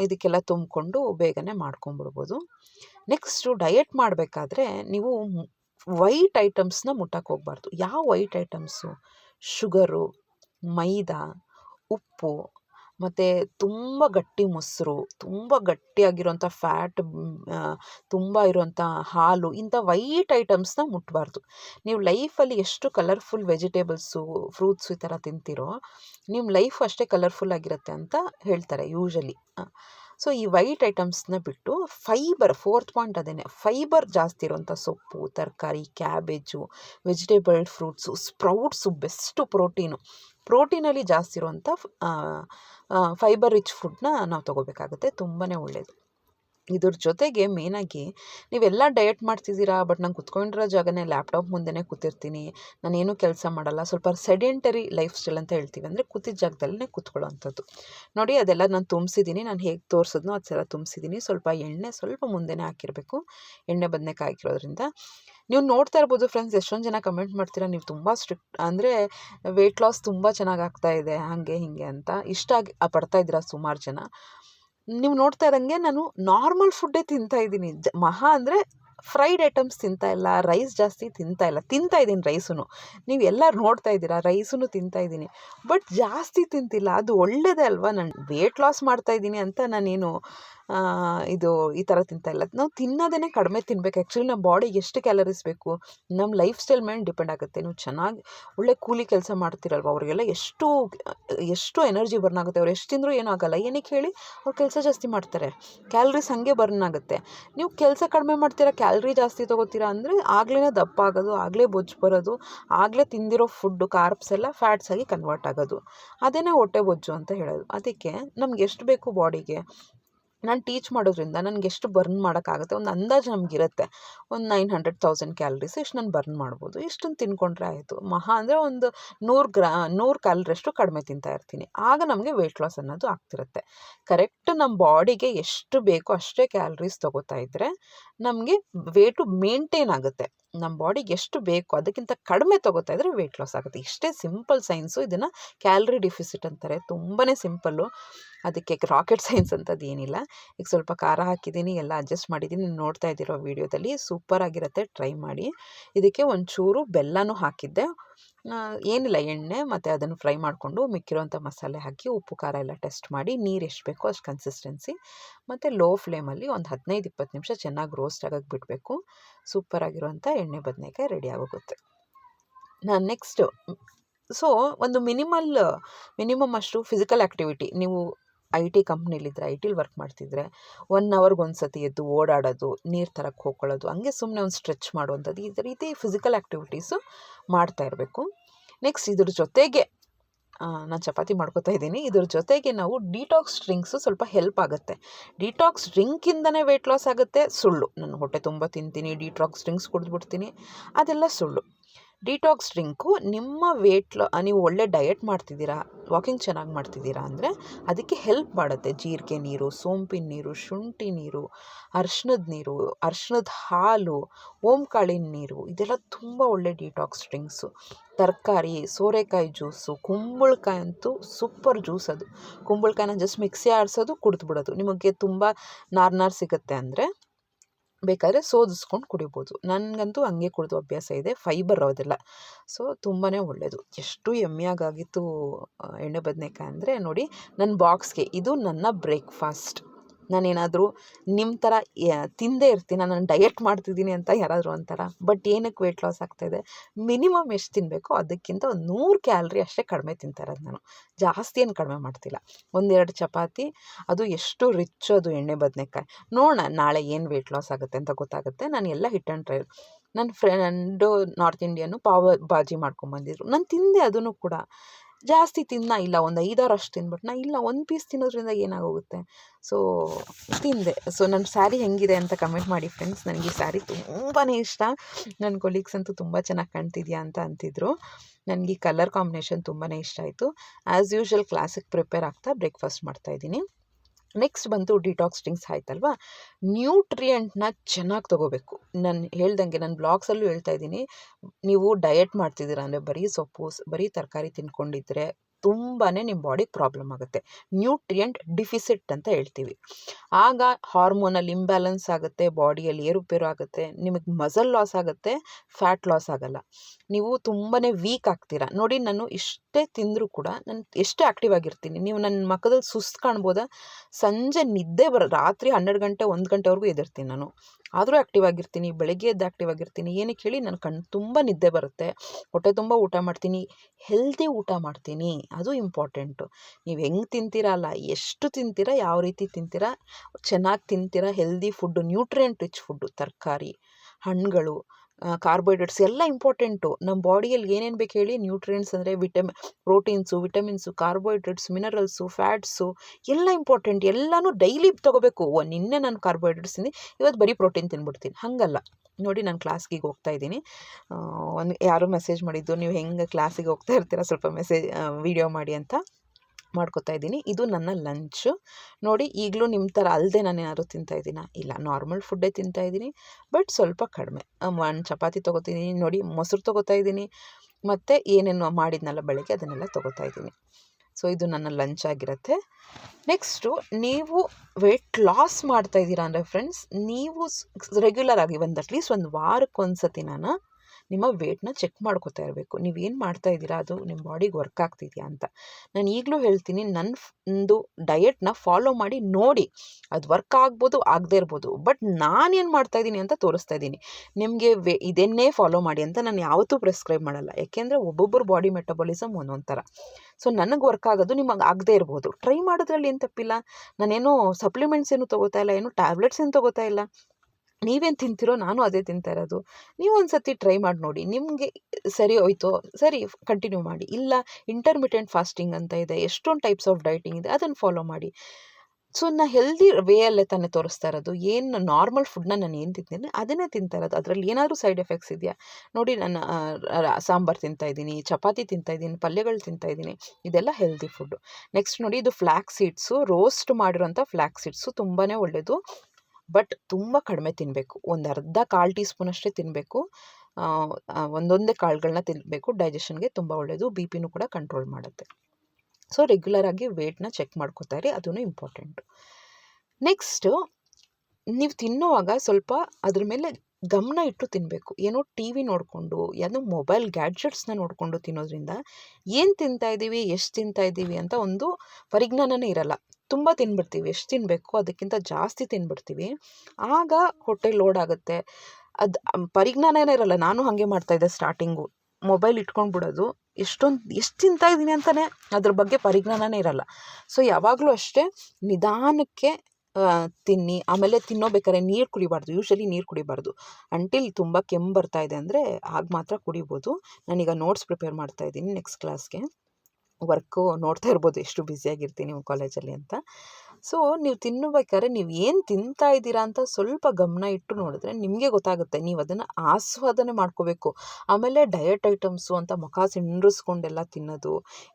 ಇದಕ್ಕೆಲ್ಲ ತುಂಬಿಕೊಂಡು ಬೇಗನೆ ಮಾಡ್ಕೊಂಬಿಡ್ಬೋದು. ನೆಕ್ಸ್ಟು ಡಯೆಟ್ ಮಾಡಬೇಕಾದ್ರೆ ನೀವು ವೈಟ್ ಐಟಮ್ಸ್ನ ಮುಟ್ಟಕ್ಕೆ ಹೋಗ್ಬಾರ್ದು. ಯಾವ ವೈಟ್ ಐಟಮ್ಸು ಶುಗರು ಮೈದಾ, ಉಪ್ಪು ಮತ್ತು ತುಂಬ ಗಟ್ಟಿ ಮೊಸರು, ತುಂಬ ಗಟ್ಟಿಯಾಗಿರುವಂಥ ಫ್ಯಾಟ್ ತುಂಬ ಇರುವಂಥ ಹಾಲು, ಇಂಥ ವೈಟ್ ಐಟಮ್ಸ್ನ ಮುಟ್ಟಬಾರ್ದು ನೀವು ಲೈಫಲ್ಲಿ ಎಷ್ಟು ಕಲರ್ಫುಲ್ ವೆಜಿಟೇಬಲ್ಸು, ಫ್ರೂಟ್ಸು ಈ ಥರ ತಿಂತೀರೋ, ನಿಮ್ಮ ಲೈಫ್ ಅಷ್ಟೇ ಕಲರ್ಫುಲ್ ಆಗಿರುತ್ತೆ ಅಂತ ಹೇಳ್ತಾರೆ ಯೂಶಲಿ. ಸೊ ಈ ವೈಟ್ ಐಟಮ್ಸ್ನ ಬಿಟ್ಟು ಫೈಬರ್, ಫೋರ್ತ್ ಪಾಯಿಂಟ್ ಅದೇನೆ, ಫೈಬರ್ ಜಾಸ್ತಿ ಇರುವಂಥ ಸೊಪ್ಪು, ತರಕಾರಿ, cabbage, vegetable fruits, sprouts best protein. ಪ್ರೋಟೀನಲ್ಲಿ ಜಾಸ್ತಿ ಇರುವಂಥ ಫೈಬರ್ ರಿಚ್ ಫುಡ್ನ ನಾವು ತೊಗೋಬೇಕಾಗುತ್ತೆ ತುಂಬಾ ಒಳ್ಳೆಯದು ಇದ್ರ ಜೊತೆಗೆ ಮೇನಾಗಿ ನೀವೆಲ್ಲ ಡಯಟ್ ಮಾಡ್ತಿದ್ದೀರಾ, ಬಟ್ ನಾನು ಕುತ್ಕೊಂಡಿರೋ ಜಾಗನೇ ಲ್ಯಾಪ್ಟಾಪ್ ಮುಂದೆನೇ ಕೂತಿರ್ತೀನಿ, ನಾನೇನು ಕೆಲಸ ಮಾಡಲ್ಲ, ಸ್ವಲ್ಪ ಸೆಡೆಂಟರಿ ಲೈಫ್ ಸ್ಟೈಲ್ ಅಂತ ಹೇಳ್ತೀವಿ ಅಂದರೆ ಕೂತಿದ್ದ ಜಾಗದಲ್ಲೇ ಕೂತ್ಕೊಳ್ಳೋವಂಥದ್ದು ನೋಡಿ, ಅದೆಲ್ಲ ನಾನು ತುಂಬಿಸಿದ್ದೀನಿ, ನಾನು ಹೇಗೆ ತೋರಿಸಿದ್ನೋ ಅದೆಲ್ಲ ತುಂಬಿಸಿದ್ದೀನಿ, ಸ್ವಲ್ಪ ಎಣ್ಣೆ ಸ್ವಲ್ಪ ಮುಂದೆನೇ ಹಾಕಿರಬೇಕು, ಎಣ್ಣೆ ಬದನೇಕಾಯಿ ಹಾಕಿರೋದ್ರಿಂದ. ನೀವು ನೋಡ್ತಾ ಇರ್ಬೋದು ಫ್ರೆಂಡ್ಸ್ ಎಷ್ಟೊಂದು ಜನ ಕಮೆಂಟ್ ಮಾಡ್ತೀರಾ, ನೀವು ತುಂಬ ಸ್ಟ್ರಿಕ್ಟ್ ಅಂದರೆ ವೆಯ್ಟ್ ಲಾಸ್ ತುಂಬ ಚೆನ್ನಾಗಿ ಆಗ್ತಾ ಇದೆ, ಹಾಗೆ, ಹೀಗೆ ಅಂತ ಇಷ್ಟ ಆಗಿ ಪಡ್ತಾ ಇದ್ದೀರಾ ಸುಮಾರು ಜನ. ನೀವು ನೋಡ್ತಾ ಇರೋಂಗೆ ನಾನು ನಾರ್ಮಲ್ ಫುಡ್ಡೇ ತಿಂತಾ ಇದ್ದೀನಿ. ಜ, ಮಹಾ ಅಂದರೆ ಫ್ರೈಡ್ ಐಟಮ್ಸ್ ತಿಂತಾ ಇಲ್ಲ ರೈಸ್ ಜಾಸ್ತಿ ತಿಂತಾ ಇಲ್ಲ, ತಿಂತಾ ಇದ್ದೀನಿ ರೈಸೂ ನೀವು ಎಲ್ಲರೂ ನೋಡ್ತಾ ಇದ್ದೀರಾ ರೈಸೂ ತಿಂತಾ ಇದ್ದೀನಿ. ಬಟ್ ಜಾಸ್ತಿ ತಿಂತಿಲ್ಲ, ಅದು ಒಳ್ಳೆಯದೇ ಅಲ್ವಾ? ನಾನು ವೇಟ್ ಲಾಸ್ ಮಾಡ್ತಾ ಇದ್ದೀನಿ ಅಂತ ನಾನೇನು ಇದು ಈ ಥರ ತಿಂತಾ ಇಲ್ಲ. ನಾವು ತಿನ್ನೋದೇ ಕಡಿಮೆ ತಿನ್ಬೇಕು. ಆ್ಯಕ್ಚುಲಿ ನಮ್ಮ ಬಾಡಿಗೆ ಎಷ್ಟು ಕ್ಯಾಲರೀಸ್ ಬೇಕು? ನಮ್ಮ ಲೈಫ್ ಸ್ಟೈಲ್ ಮೇಲೆ ಡಿಪೆಂಡ್ ಆಗುತ್ತೆ. ನೀವು ಚೆನ್ನಾಗಿ ಒಳ್ಳೆ ಕೂಲಿ ಕೆಲಸ ಮಾಡ್ತಿರಲ್ವ? ಅವರಿಗೆಲ್ಲ ಎಷ್ಟು ಎಷ್ಟು ಎನರ್ಜಿ ಬರ್ನ್ ಆಗುತ್ತೆ. ಅವ್ರು ಎಷ್ಟು ತಿಂದರೂ ಏನೂ ಆಗಲ್ಲ. ಏನಕ್ಕೆ ಹೇಳಿ? ಅವ್ರು ಕೆಲಸ ಜಾಸ್ತಿ ಮಾಡ್ತಾರೆ. ಕ್ಯಾಲ್ರೀಸ್ ಹಾಗೆ ಬರ್ನ್ ಆಗುತ್ತೆ. ನೀವು ಕೆಲಸ ಕಡಿಮೆ ಮಾಡ್ತೀರಾ ಕ್ಯಾಲ್ರಿ ಜಾಸ್ತಿ ತೊಗೋತೀರಾ ಅಂದರೆ ಆಗಲೇ ದಪ್ಪ ಆಗೋದು, ಆಗಲೇ ಬೊಜ್ಜು ಬರೋದು, ಆಗಲೇ ತಿಂದಿರೋ ಫುಡ್ಡು ಕಾರ್ಬ್ಸ್ ಎಲ್ಲ ಫ್ಯಾಟ್ಸ್ ಆಗಿ ಕನ್ವರ್ಟ್ ಆಗೋದು. ಅದೇನೇ ಹೊಟ್ಟೆ ಬೊಜ್ಜು ಅಂತ ಹೇಳೋದು. ಅದಕ್ಕೆ ನಮ್ಗೆ ಎಷ್ಟು ಬೇಕು ಬಾಡಿಗೆ ನಾನು ಟೀಚ್ ಮಾಡೋದ್ರಿಂದ ನನಗೆ ಎಷ್ಟು ಬರ್ನ್ ಮಾಡೋಕ್ಕಾಗುತ್ತೆ? ಒಂದು ಅಂದಾಜು ನಮಗಿರುತ್ತೆ. ಒಂದು ನೈನ್ ಹಂಡ್ರೆಡ್ ತೌಸಂಡ್ ಕ್ಯಾಲರೀಸ್ ಇಷ್ಟು ನಾನು ಬರ್ನ್ ಮಾಡ್ಬೋದು? ಇಷ್ಟನ್ನು ತಿನ್ಕೊಂಡ್ರೆ ಆಯಿತು. ಮಹಾ ಅಂದರೆ ಒಂದು ನೂರು ಗ್ರಾ, ನೂರು ಕ್ಯಾಲರಷ್ಟು ಕಡಿಮೆ ತಿಂತಾ ಇರ್ತೀನಿ. ಆಗ ನಮಗೆ ವೆಯ್ಟ್ ಲಾಸ್ ಅನ್ನೋದು ಆಗ್ತಿರುತ್ತೆ. ಕರೆಕ್ಟ್ ನಮ್ಮ ಬಾಡಿಗೆ ಎಷ್ಟು ಬೇಕೋ ಅಷ್ಟೇ ಕ್ಯಾಲರೀಸ್ ತೊಗೋತಾ ಇದ್ದರೆ ನಮಗೆ ವೇಟು ಮೇಂಟೈನ್ ಆಗುತ್ತೆ. ನಮ್ಮ ಬಾಡಿಗೆ ಎಷ್ಟು ಬೇಕು ಅದಕ್ಕಿಂತ ಕಡಿಮೆ ತೊಗೋತಾ ಇದ್ರೆ ವೆಯ್ಟ್ ಲಾಸ್ ಆಗುತ್ತೆ. ಇಷ್ಟೇ ಸಿಂಪಲ್ ಸೈನ್ಸು ಇದನ್ನು ಕ್ಯಾಲ್ರಿ ಡಿಫಿಸಿಟ್ ಅಂತಾರೆ. ತುಂಬಾ ಸಿಂಪಲ್ಲು ಅದಕ್ಕೆ ರಾಕೆಟ್ ಸೈನ್ಸ್ ಅಂತದ್ದು ಏನಿಲ್ಲ. ಈಗ ಸ್ವಲ್ಪ ಖಾರ ಹಾಕಿದ್ದೀನಿ, ಎಲ್ಲ ಅಡ್ಜಸ್ಟ್ ಮಾಡಿದ್ದೀನಿ. ನೋಡ್ತಾ ಇದ್ದೀರೋ ವೀಡಿಯೋದಲ್ಲಿ ಸೂಪರ್ ಆಗಿರುತ್ತೆ. ಟ್ರೈ ಮಾಡಿ. ಇದಕ್ಕೆ ಒಂಚೂರು ಬೆಲ್ಲನೂ ಹಾಕಿದ್ದೆ. ಏನಿಲ್ಲ, ಎಣ್ಣೆ ಮತ್ತು ಅದನ್ನು ಫ್ರೈ ಮಾಡಿಕೊಂಡು ಮಿಕ್ಕಿರೋಂಥ ಮಸಾಲೆ ಹಾಕಿ ಉಪ್ಪು, ಖಾರ ಎಲ್ಲ ಟೆಸ್ಟ್ ಮಾಡಿ ನೀರು ಎಷ್ಟು ಬೇಕೋ ಅಷ್ಟು ಕನ್ಸಿಸ್ಟೆನ್ಸಿ ಮತ್ತು ಲೋ ಫ್ಲೇಮಲ್ಲಿ ಒಂದು ಹದಿನೈದು ಇಪ್ಪತ್ತು ನಿಮಿಷ ಚೆನ್ನಾಗಿ ರೋಸ್ಟ್ ಆಗೋಕ್ಕೆ ಬಿಡಬೇಕು. ಸೂಪರ್ ಆಗಿರುವಂಥ ಎಣ್ಣೆ ಬದನೆಕಾಯಿ ರೆಡಿ ಆಗೋಗುತ್ತೆ. ನಾನು ನೆಕ್ಸ್ಟು ಸೊ ಒಂದು ಮಿನಿಮಲ್ ಮಿನಿಮಮ್ ಅಷ್ಟು ಫಿಸಿಕಲ್ ಆ್ಯಕ್ಟಿವಿಟಿ ನೀವು ಐ ಟಿ ಕಂಪ್ನಿಲಿದ್ದರೆ ಐ ಟಿಲಿ ವರ್ಕ್ ಮಾಡ್ತಿದ್ರೆ ಒನ್ ಅವರ್ಗೆ ಒಂದು ಸತಿ ಎದ್ದು ಓಡಾಡೋದು, ನೀರು ತರಕ್ಕೆ ಹೋಗ್ಕೊಳ್ಳೋದು, ಹಂಗೆ ಸುಮ್ಮನೆ ಒಂದು ಸ್ಟ್ರೆಚ್ ಮಾಡುವಂಥದ್ದು, ಈ ರೀತಿ ಫಿಸಿಕಲ್ ಆ್ಯಕ್ಟಿವಿಟೀಸು ಮಾಡ್ತಾ ಇರಬೇಕು. ನೆಕ್ಸ್ಟ್ ಇದ್ರ ಜೊತೆಗೆ ನಾನು ಚಪಾತಿ ಮಾಡ್ಕೋತಾ ಇದ್ದೀನಿ. ಇದ್ರ ಜೊತೆಗೆ ನಾವು ಡಿಟಾಕ್ಸ್ ಡ್ರಿಂಕ್ಸು ಸ್ವಲ್ಪ ಹೆಲ್ಪ್ ಆಗುತ್ತೆ. ಡಿಟಾಕ್ಸ್ ಡ್ರಿಂಕಿಂದನೇ ವೆಯ್ಟ್ ಲಾಸ್ ಆಗುತ್ತೆ. ಸುಳ್ಳು. ನಾನು ಹೊಟ್ಟೆ ತುಂಬ ತಿಂತೀನಿ. ಡಿಟಾಕ್ಸ್ ಡ್ರಿಂಕ್ಸ್ ಕುಡಿದ್ಬಿಡ್ತೀನಿ. ಅದೆಲ್ಲ ಸುಳ್ಳು. ಡಿಟಾಕ್ಸ್ ಡ್ರಿಂಕು ನಿಮ್ಮ ವೇಟ್ ನೀವು ಒಳ್ಳೆ ಡಯಟ್ ಮಾಡ್ತಿದ್ದೀರಾ, ವಾಕಿಂಗ್ ಚೆನ್ನಾಗಿ ಮಾಡ್ತಿದ್ದೀರಾ ಅಂದರೆ ಅದಕ್ಕೆ ಹೆಲ್ಪ್ ಮಾಡುತ್ತೆ. ಜೀರಿಗೆ ನೀರು, ಸೋಂಪಿನ ನೀರು, ಶುಂಠಿ ನೀರು ಅರ್ಶಿಣದ ನೀರು ಅರ್ಶಿಣದ ಹಾಲು, ಓಂಕಾಳಿನ ನೀರು, ಇದೆಲ್ಲ ತುಂಬ ಒಳ್ಳೆ ಡಿಟಾಕ್ಸ್ ಡ್ರಿಂಕ್ಸು. ತರಕಾರಿ, ಸೋರೆಕಾಯಿ ಜ್ಯೂಸು, ಕುಂಬಳಕಾಯಿ ಅಂತೂ ಸೂಪರ್ ಜ್ಯೂಸ್ ಅದು. ಕುಂಬಳಕಾಯಿನ ಜಸ್ಟ್ ಮಿಕ್ಸಿ ಆಡಿಸೋದು ಕುಡಿದ್ಬಿಡೋದು ನಿಮಗೆ ತುಂಬ ನಾರು ಸಿಗುತ್ತೆ ಅಂದರೆ ಬೇಕಾದರೆ ಸೋದಿಸ್ಕೊಂಡು ಕುಡಿಬೋದು. ನನಗಂತೂ ಹಂಗೆ ಕುಡಿದು ಅಭ್ಯಾಸ ಇದೆ. ಫೈಬರ್ ಅದೆಲ್ಲ ಸೊ ತುಂಬಾ ಒಳ್ಳೆಯದು ಎಷ್ಟು ಹೆಮ್ಮೆಯಾಗಾಗಿತ್ತು ಎಣ್ಣೆ ಬದನೇಕಾಯಿ ಅಂದರೆ ನೋಡಿ ನನ್ನ ಬಾಕ್ಸ್ಗೆ ಇದು ನನ್ನ ಬ್ರೇಕ್ಫಾಸ್ಟ್ ನಾನೇನಾದರೂ ನಿಮ್ಮ ಥರ ತಿಂದೇ ಇರ್ತೀನಿ, ನಾನು ಡಯಟ್ ಮಾಡ್ತಿದ್ದೀನಿ ಅಂತ ಯಾರಾದರೂ ಅಂತಾರ? ಬಟ್ ಏನಕ್ಕೆ ವೆಯ್ಟ್ ಲಾಸ್ ಆಗ್ತಾಯಿದೆ ಮಿನಿಮಮ್ ಎಷ್ಟು ತಿನ್ನಬೇಕು ಅದಕ್ಕಿಂತ ಒಂದು ನೂರು ಕ್ಯಾಲ್ರಿ ಅಷ್ಟೇ ಕಡಿಮೆ ತಿಂತಾ ಇರೋದು ನಾನು. ಜಾಸ್ತಿ ಏನು ಕಡಿಮೆ ಮಾಡ್ತಿಲ್ಲ. ಒಂದೆರಡು ಚಪಾತಿ, ಅದು ಎಷ್ಟು ರಿಚ್ ಅದು ಎಣ್ಣೆ ಬದನೆಕಾಯಿ. ನೋಡೋಣ, ನಾಳೆ ಏನು ವೆಯ್ಟ್ ಲಾಸ್ ಆಗುತ್ತೆ ಅಂತ ಗೊತ್ತಾಗುತ್ತೆ. ನಾನು ಎಲ್ಲ ಹಿಟ್ ಆ್ಯಂಡ್ ಟ್ರೈ ನನ್ನ friend north Indian pav bhaji ಮಾಡ್ಕೊಂಡ್ಬಂದಿದ್ರು ನಾನು ತಿಂದೆ ಅದನ್ನು ಕೂಡ. ಜಾಸ್ತಿ ತಿನ್ನ, ಇಲ್ಲ ಒಂದು ಐದಾರು ಅಷ್ಟು ನಾ ಇಲ್ಲ ಒಂದು ಪೀಸ್ ತಿನ್ನೋದ್ರಿಂದ ಏನಾಗೋಗುತ್ತೆ? ಸೊ ತಿಂದೆ. ಸೊ ನನ್ನ ಸ್ಯಾರಿ ಹೆಂಗಿದೆ ಅಂತ ಕಮೆಂಟ್ ಮಾಡಿ ಫ್ರೆಂಡ್ಸ್ ನನಗೆ ಈ ಸ್ಯಾರಿ ತುಂಬಾ ಇಷ್ಟ. ನನ್ನ ಕೊಲೀಗ್ಸ್ ಅಂತೂ ತುಂಬ ಚೆನ್ನಾಗಿ ಕಾಣ್ತಿದ್ಯಾ ಅಂತ ಅಂತಿದ್ರು. ನನಗೆ ಈ ಕಲರ್ ಕಾಂಬಿನೇಷನ್ ತುಂಬಾ ಇಷ್ಟ ಆಯಿತು. ಆ್ಯಸ್ ಯೂಶ್ವಲ್ ಕ್ಲಾಸಿಗೆ ಪ್ರಿಪೇರ್ ಆಗ್ತಾ ಬ್ರೇಕ್ಫಾಸ್ಟ್ ಮಾಡ್ತಾಯಿದ್ದೀನಿ ನೆಕ್ಸ್ಟ್ ಬಂತು ಡಿಟಾಕ್ಸ್ ಡ್ರಿಂಕ್ಸ್ ಆಯ್ತಲ್ವಾ? ನ್ಯೂಟ್ರಿಯೆಂಟ್ನ ಚೆನ್ನಾಗಿ ತೊಗೋಬೇಕು. ನಾನು ಹೇಳ್ದಂಗೆ, ನಾನು ಬ್ಲಾಗ್ಸಲ್ಲೂ ಹೇಳ್ತಾ ಇದ್ದೀನಿ. ನೀವು ಡಯಟ್ ಮಾಡ್ತಿದ್ದೀರ ಅಂದರೆ ಬರೀ ಸೊಪ್ಪು, ಬರೀ ತರಕಾರಿ ತಿನ್ಕೊಂಡಿದ್ರೆ ತುಂಬಾ ನಿಮ್ಮ ಬಾಡಿಗೆ ಪ್ರಾಬ್ಲಮ್ ಆಗುತ್ತೆ. ನ್ಯೂಟ್ರಿಯೆಂಟ್ ಡಿಫಿಸಿಟ್ ಅಂತ ಹೇಳ್ತೀವಿ. ಆಗ ಹಾರ್ಮೋನಲ್ ಇಂಬ್ಯಾಲೆನ್ಸ್ ಆಗುತ್ತೆ ಬಾಡಿಯಲ್ಲಿ ಏರುಪೇರು ಆಗುತ್ತೆ, ನಿಮಗೆ ಮಸಲ್ ಲಾಸ್ ಆಗುತ್ತೆ ಫ್ಯಾಟ್ ಲಾಸ್ ಆಗಲ್ಲ. ನೀವು ತುಂಬಾ ವೀಕ್ ಆಗ್ತೀರಾ. ನೋಡಿ, ನಾನು ಇಷ್ಟೇ ತಿಂದರೂ ಕೂಡ ನಾನು ಎಷ್ಟೇ ಆ್ಯಕ್ಟಿವ್ ಆಗಿರ್ತೀನಿ. ನೀವು ನನ್ನ ಮಕ್ಕದಲ್ಲಿ ಸುಸ್ತು ಕಾಣ್ಬೋದಾ? ಸಂಜೆ ನಿದ್ದೆ ಬರ, ರಾತ್ರಿ ಹನ್ನೆರಡು ಗಂಟೆ, ಒಂದು ಗಂಟೆವರೆಗೂ ಎದಿರ್ತೀನಿ ನಾನು. ಆದರೂ ಆ್ಯಕ್ಟಿವ್ ಆಗಿರ್ತೀನಿ, ಬೆಳಗ್ಗೆ ಎದ್ದು ಆ್ಯಕ್ಟಿವ್ ಆಗಿರ್ತೀನಿ. ಏನಕ್ಕೆ ಹೇಳಿ ನನ್ನ ಕಣ್ಣು ತುಂಬ ನಿದ್ದೆ ಬರುತ್ತೆ. ಹೊಟ್ಟೆ ತುಂಬ ಊಟ ಮಾಡ್ತೀನಿ. ಹೆಲ್ದಿ ಊಟ ಮಾಡ್ತೀನಿ. ಅದು ಇಂಪಾರ್ಟೆಂಟು. ನೀವು ಹೆಂಗೆ ತಿಂತೀರ ಅಲ್ಲ, ಎಷ್ಟು ತಿಂತೀರಾ, ಯಾವ ರೀತಿ ತಿಂತೀರಾ, ಚೆನ್ನಾಗಿ ತಿಂತೀರಾ, healthy food nutrient rich food ತರಕಾರಿ, ಹಣ್ಣುಗಳು ಕಾರ್ಬೋಹೈಡ್ರೇಟ್ಸ್ ಎಲ್ಲ ಇಂಪಾರ್ಟೆಂಟು. ನಮ್ಮ ಬಾಡಿಯಲ್ಲಿ ಏನೇನು ಬೇಕು ಹೇಳಿ, ನ್ಯೂಟ್ರಿಯೆಂಟ್ಸ್ ಅಂದರೆ vitamin, proteins, vitamins, carbohydrates, minerals, fats, ಎಲ್ಲ ಇಂಪಾರ್ಟೆಂಟ್. ಎಲ್ಲನೂ ಡೈಲಿ ತೊಗೋಬೇಕು. ನಿನ್ನೆ ನಾನು ಕಾರ್ಬೋಹೈಡ್ರೇಟ್ಸ್ ತಿಂದು ಇವತ್ತು ಬರೀ ಪ್ರೋಟೀನ್ ತಿನ್ಬಿಡ್ತೀನಿ. ಹಾಗಲ್ಲ. ನೋಡಿ ನಾನು ಕ್ಲಾಸ್ಗೆ ಹೋಗ್ತಾ ಇದ್ದೀನಿ. ಒಂದು ಯಾರೋ ಮೆಸೇಜ್ ಮಾಡಿದ್ದು, ನೀವು ಹೆಂಗೆ ಕ್ಲಾಸಿಗೆ ಹೋಗ್ತಾ ಇರ್ತೀರಾ? ಸ್ವಲ್ಪ ಮೆಸೇಜ್ ವೀಡಿಯೋ ಮಾಡಿ ಅಂತ ಮಾಡ್ಕೋತಾ ಇದ್ದೀನಿ. ಇದು ನನ್ನ ಲಂಚು ನೋಡಿ, ಈಗಲೂ ನಿಮ್ಮ ಥರ ಅಲ್ಲದೆ ನಾನು ಏನಾದ್ರು ತಿಂತಾಯಿದ್ದೀನ ಇಲ್ಲ ನಾರ್ಮಲ್ ಫುಡ್ಡೇ ತಿಂತಾಯಿದ್ದೀನಿ ಬಟ್ ಸ್ವಲ್ಪ ಕಡಿಮೆ. ಒಂದು ಚಪಾತಿ ತೊಗೋತೀನಿ ನೋಡಿ, ಮೊಸರು ತೊಗೋತಾ ಇದ್ದೀನಿ. ಮತ್ತು ಏನೇನು ಮಾಡಿದ್ನಲ್ಲ ಬೆಳಗ್ಗೆ, ಅದನ್ನೆಲ್ಲ ತೊಗೋತಾ ಇದ್ದೀನಿ. ಸೊ ಇದು ನನ್ನ ಲಂಚ್ ಆಗಿರುತ್ತೆ. ನೆಕ್ಸ್ಟು ನೀವು ವೆಯ್ಟ್ ಲಾಸ್ ಮಾಡ್ತಾ ಇದ್ದೀರಾ ಅಂದರೆ ಫ್ರೆಂಡ್ಸ್ ನೀವು ರೆಗ್ಯುಲರ್ ಆಗಿ ಒಂದು ಅಟ್ಲೀಸ್ಟ್ ಒಂದು ವಾರಕ್ಕೊಂದು ಸತಿ ನಾನು ನಿಮ್ಮ ವೇಟ್ನ ಚೆಕ್ ಮಾಡ್ಕೋತಾ ಇರಬೇಕು. ನೀವೇನು ಮಾಡ್ತಾ ಇದ್ದೀರಾ? ಅದು ನಿಮ್ಮ ಬಾಡಿಗೆ ವರ್ಕ್ ಆಗ್ತಿದೆಯಾ ಅಂತ. ನಾನು ಈಗಲೂ ಹೇಳ್ತೀನಿ ನನ್ನ ಒಂದು ಡಯೆಟ್ನ ಫಾಲೋ ಮಾಡಿ ನೋಡಿ. ಅದು ವರ್ಕ್ ಆಗ್ಬೋದು, ಆಗದೇ ಇರ್ಬೋದು. ಬಟ್ ನಾನೇನು ಮಾಡ್ತಾ ಇದ್ದೀನಿ ಅಂತ ತೋರಿಸ್ತಾ ಇದ್ದೀನಿ. ನಿಮಗೆ ವೇ, ಇದನ್ನೇ ಫಾಲೋ ಮಾಡಿ ಅಂತ ನಾನು ಯಾವತ್ತೂ ಪ್ರಿಸ್ಕ್ರೈಬ್ ಮಾಡಲ್ಲ. ಯಾಕೆಂದರೆ ಒಬ್ಬೊಬ್ಬರು ಬಾಡಿ ಮೆಟಬಾಲಿಸಮ್ ಒಂದೊಂದು ಥರ. ಸೊ ನನಗೆ ವರ್ಕ್ ಆಗೋದು ನಿಮಗೆ ಆಗದೇ ಇರ್ಬೋದು. ಟ್ರೈ ಮಾಡೋದ್ರಲ್ಲಿ ಏನು ತಪ್ಪಿಲ್ಲ? ನಾನೇನು ಸಪ್ಲಿಮೆಂಟ್ಸ್ ಏನು ತೊಗೋತಾ ಇಲ್ಲ, ಏನು ಟ್ಯಾಬ್ಲೆಟ್ಸ್ ಏನು ತೊಗೋತಾ ಇಲ್ಲ. ನೀವೇನು ತಿಂತೀರೋ ನಾನು ಅದೇ ತಿಂತಾ ಇರೋದು. ನೀವು ಒಂದು ಸತಿ ಟ್ರೈ ಮಾಡಿ ನೋಡಿ. ನಿಮಗೆ ಸರಿ ಹೋಯ್ತು? ಸರಿ ಕಂಟಿನ್ಯೂ ಮಾಡಿ. ಇಲ್ಲ ಇಂಟರ್ಮಿಟೆಂಟ್ ಫಾಸ್ಟಿಂಗ್ ಅಂತ ಇದೆ. ಎಷ್ಟೊಂದು ಟೈಪ್ಸ್ ಆಫ್ ಡೈಟಿಂಗ್ ಇದೆ. ಅದನ್ನು ಫಾಲೋ ಮಾಡಿ. ಸೊ ನಾ ಹೆಲ್ದಿ ವೇಯಲ್ಲೇ ತಾನೇ ತೋರಿಸ್ತಾ ಇರೋದು. ಏನು ನಾರ್ಮಲ್ ಫುಡ್ನ ನಾನು ಏನು ತಿಂತೀನಿ? ಅದನ್ನೇ ತಿಂತಾ ಇರೋದು. ಅದರಲ್ಲಿ ಏನಾದರೂ ಸೈಡ್ ಎಫೆಕ್ಟ್ಸ್ ಇದೆಯಾ? ನೋಡಿ, ನಾನು ಸಾಂಬಾರು ತಿಂತಾಯಿದ್ದೀನಿ ಚಪಾತಿ ತಿಂತಾ ಇದ್ದೀನಿ, ಪಲ್ಯಗಳು ತಿಂತಾ ಇದ್ದೀನಿ. ಇದೆಲ್ಲ ಹೆಲ್ದಿ ಫುಡ್ಡು ನೆಕ್ಸ್ಟ್ ನೋಡಿ, ಇದು ಫ್ಲ್ಯಾಕ್ ಸೀಡ್ಸು ರೋಸ್ಟ್ ಮಾಡಿರೋಂಥ ಫ್ಲ್ಯಾಕ್ ಸೀಡ್ಸು ತುಂಬಾ ಒಳ್ಳೆಯದು ಬಟ್ ತುಂಬ ಕಡಿಮೆ ತಿನ್ನಬೇಕು ಒಂದು ಅರ್ಧ ಕಾಲು ಟೀ ಸ್ಪೂನ್ ಅಷ್ಟೇ ತಿನ್ನಬೇಕು ಒಂದೊಂದೇ ಕಾಳುಗಳನ್ನ ತಿನ್ನಬೇಕು ಡೈಜೆಷನ್ಗೆ ತುಂಬ ಒಳ್ಳೆಯದು ಬಿ ಪಿನೂ ಕೂಡ ಕಂಟ್ರೋಲ್ ಮಾಡುತ್ತೆ. ಸೊ ರೆಗ್ಯುಲರಾಗಿ ವೇಟ್ನ ಚೆಕ್ ಮಾಡ್ಕೋತಾ ಇರಿ. ಅದೂ ಇಂಪಾರ್ಟೆಂಟು. ನೆಕ್ಸ್ಟು, ನೀವು ತಿನ್ನುವಾಗ ಸ್ವಲ್ಪ ಅದ್ರ ಮೇಲೆ ಗಮನ ಇಟ್ಟು ತಿನ್ನಬೇಕು ಏನೋ ಟಿ ವಿ ನೋಡಿಕೊಂಡು ಯಾವುದೋ ಮೊಬೈಲ್ ಗ್ಯಾಡ್ಜೆಟ್ಸ್ನ ನೋಡಿಕೊಂಡು ತಿನ್ನೋದ್ರಿಂದ ಏನು ತಿಂತಾ ಇದ್ದೀವಿ ಎಷ್ಟು ತಿಂತಾ ಇದ್ದೀವಿ ಅಂತ ಒಂದು ಪರಿಜ್ಞಾನನೇ ಇರಲ್ಲ. ತುಂಬ ತಿನ್ಬಿಡ್ತೀವಿ. ಎಷ್ಟು ತಿನ್ನಬೇಕು ಅದಕ್ಕಿಂತ ಜಾಸ್ತಿ ತಿನ್ಬಿಡ್ತೀವಿ. ಆಗ ಹೊಟ್ಟೆ ಲೋಡ್ ಆಗುತ್ತೆ. ಅದು ಪರಿಜ್ಞಾನನೇ ಇರಲ್ಲ. ನಾನು ಹಾಗೆ ಮಾಡ್ತಾಯಿದ್ದೆ ಸ್ಟಾರ್ಟಿಂಗು ಮೊಬೈಲ್ ಇಟ್ಕೊಂಡು ಬಿಡೋದು. ಎಷ್ಟೊಂದು, ಎಷ್ಟು ತಿಂತಾ ಇದ್ದೀನಿ ಅಂತಲೇ ಅದ್ರ ಬಗ್ಗೆ ಪರಿಜ್ಞಾನನೇ ಇರಲ್ಲ. ಸೊ ಯಾವಾಗಲೂ ಅಷ್ಟೇ ನಿಧಾನಕ್ಕೆ ತಿನ್ನಿ. ಆಮೇಲೆ ತಿನ್ನೋಬೇಕಾದ್ರೆ ನೀರು ಕುಡಿಬಾರ್ದು. ಯೂಶ್ವಲಿ ನೀರು ಕುಡಿಬಾರ್ದು. ಅಂಟಿಲ್ ತುಂಬ ಕೆಮ್ಮು ಬರ್ತಾ ಇದೆ ಅಂದರೆ ಆಗ ಮಾತ್ರ ಕುಡಿಬೋದು. ನಾನೀಗ ನೋಟ್ಸ್ ಪ್ರಿಪೇರ್ ಮಾಡ್ತಾ ಇದ್ದೀನಿ ನೆಕ್ಸ್ಟ್ ಕ್ಲಾಸ್ಗೆ ವರ್ಕು ನೋಡ್ತಾ ಇರ್ಬೋದು, ಎಷ್ಟು ಬ್ಯುಸಿಯಾಗಿರ್ತೀನಿ ಕಾಲೇಜಲ್ಲಿ ಅಂತ. ಸೊ ನೀವು ತಿನ್ನಬೇಕಾದ್ರೆ ನೀವು ಏನು ತಿಂತಾ ಇದ್ದೀರಾ ಅಂತ ಸ್ವಲ್ಪ ಗಮನ ಇಟ್ಟು ನೋಡಿದ್ರೆ ನಿಮಗೆ ಗೊತ್ತಾಗುತ್ತೆ. ನೀವು ಅದನ್ನು ಆಸ್ವಾದನೆ ಮಾಡ್ಕೋಬೇಕು. ಆಮೇಲೆ ಡಯಟ್ ಐಟಮ್ಸು ಅಂತ ಮುಖ ಸಿಂಡ್ರಿಸ್ಕೊಂಡೆಲ್ಲ ತಿನ್ನೋದು,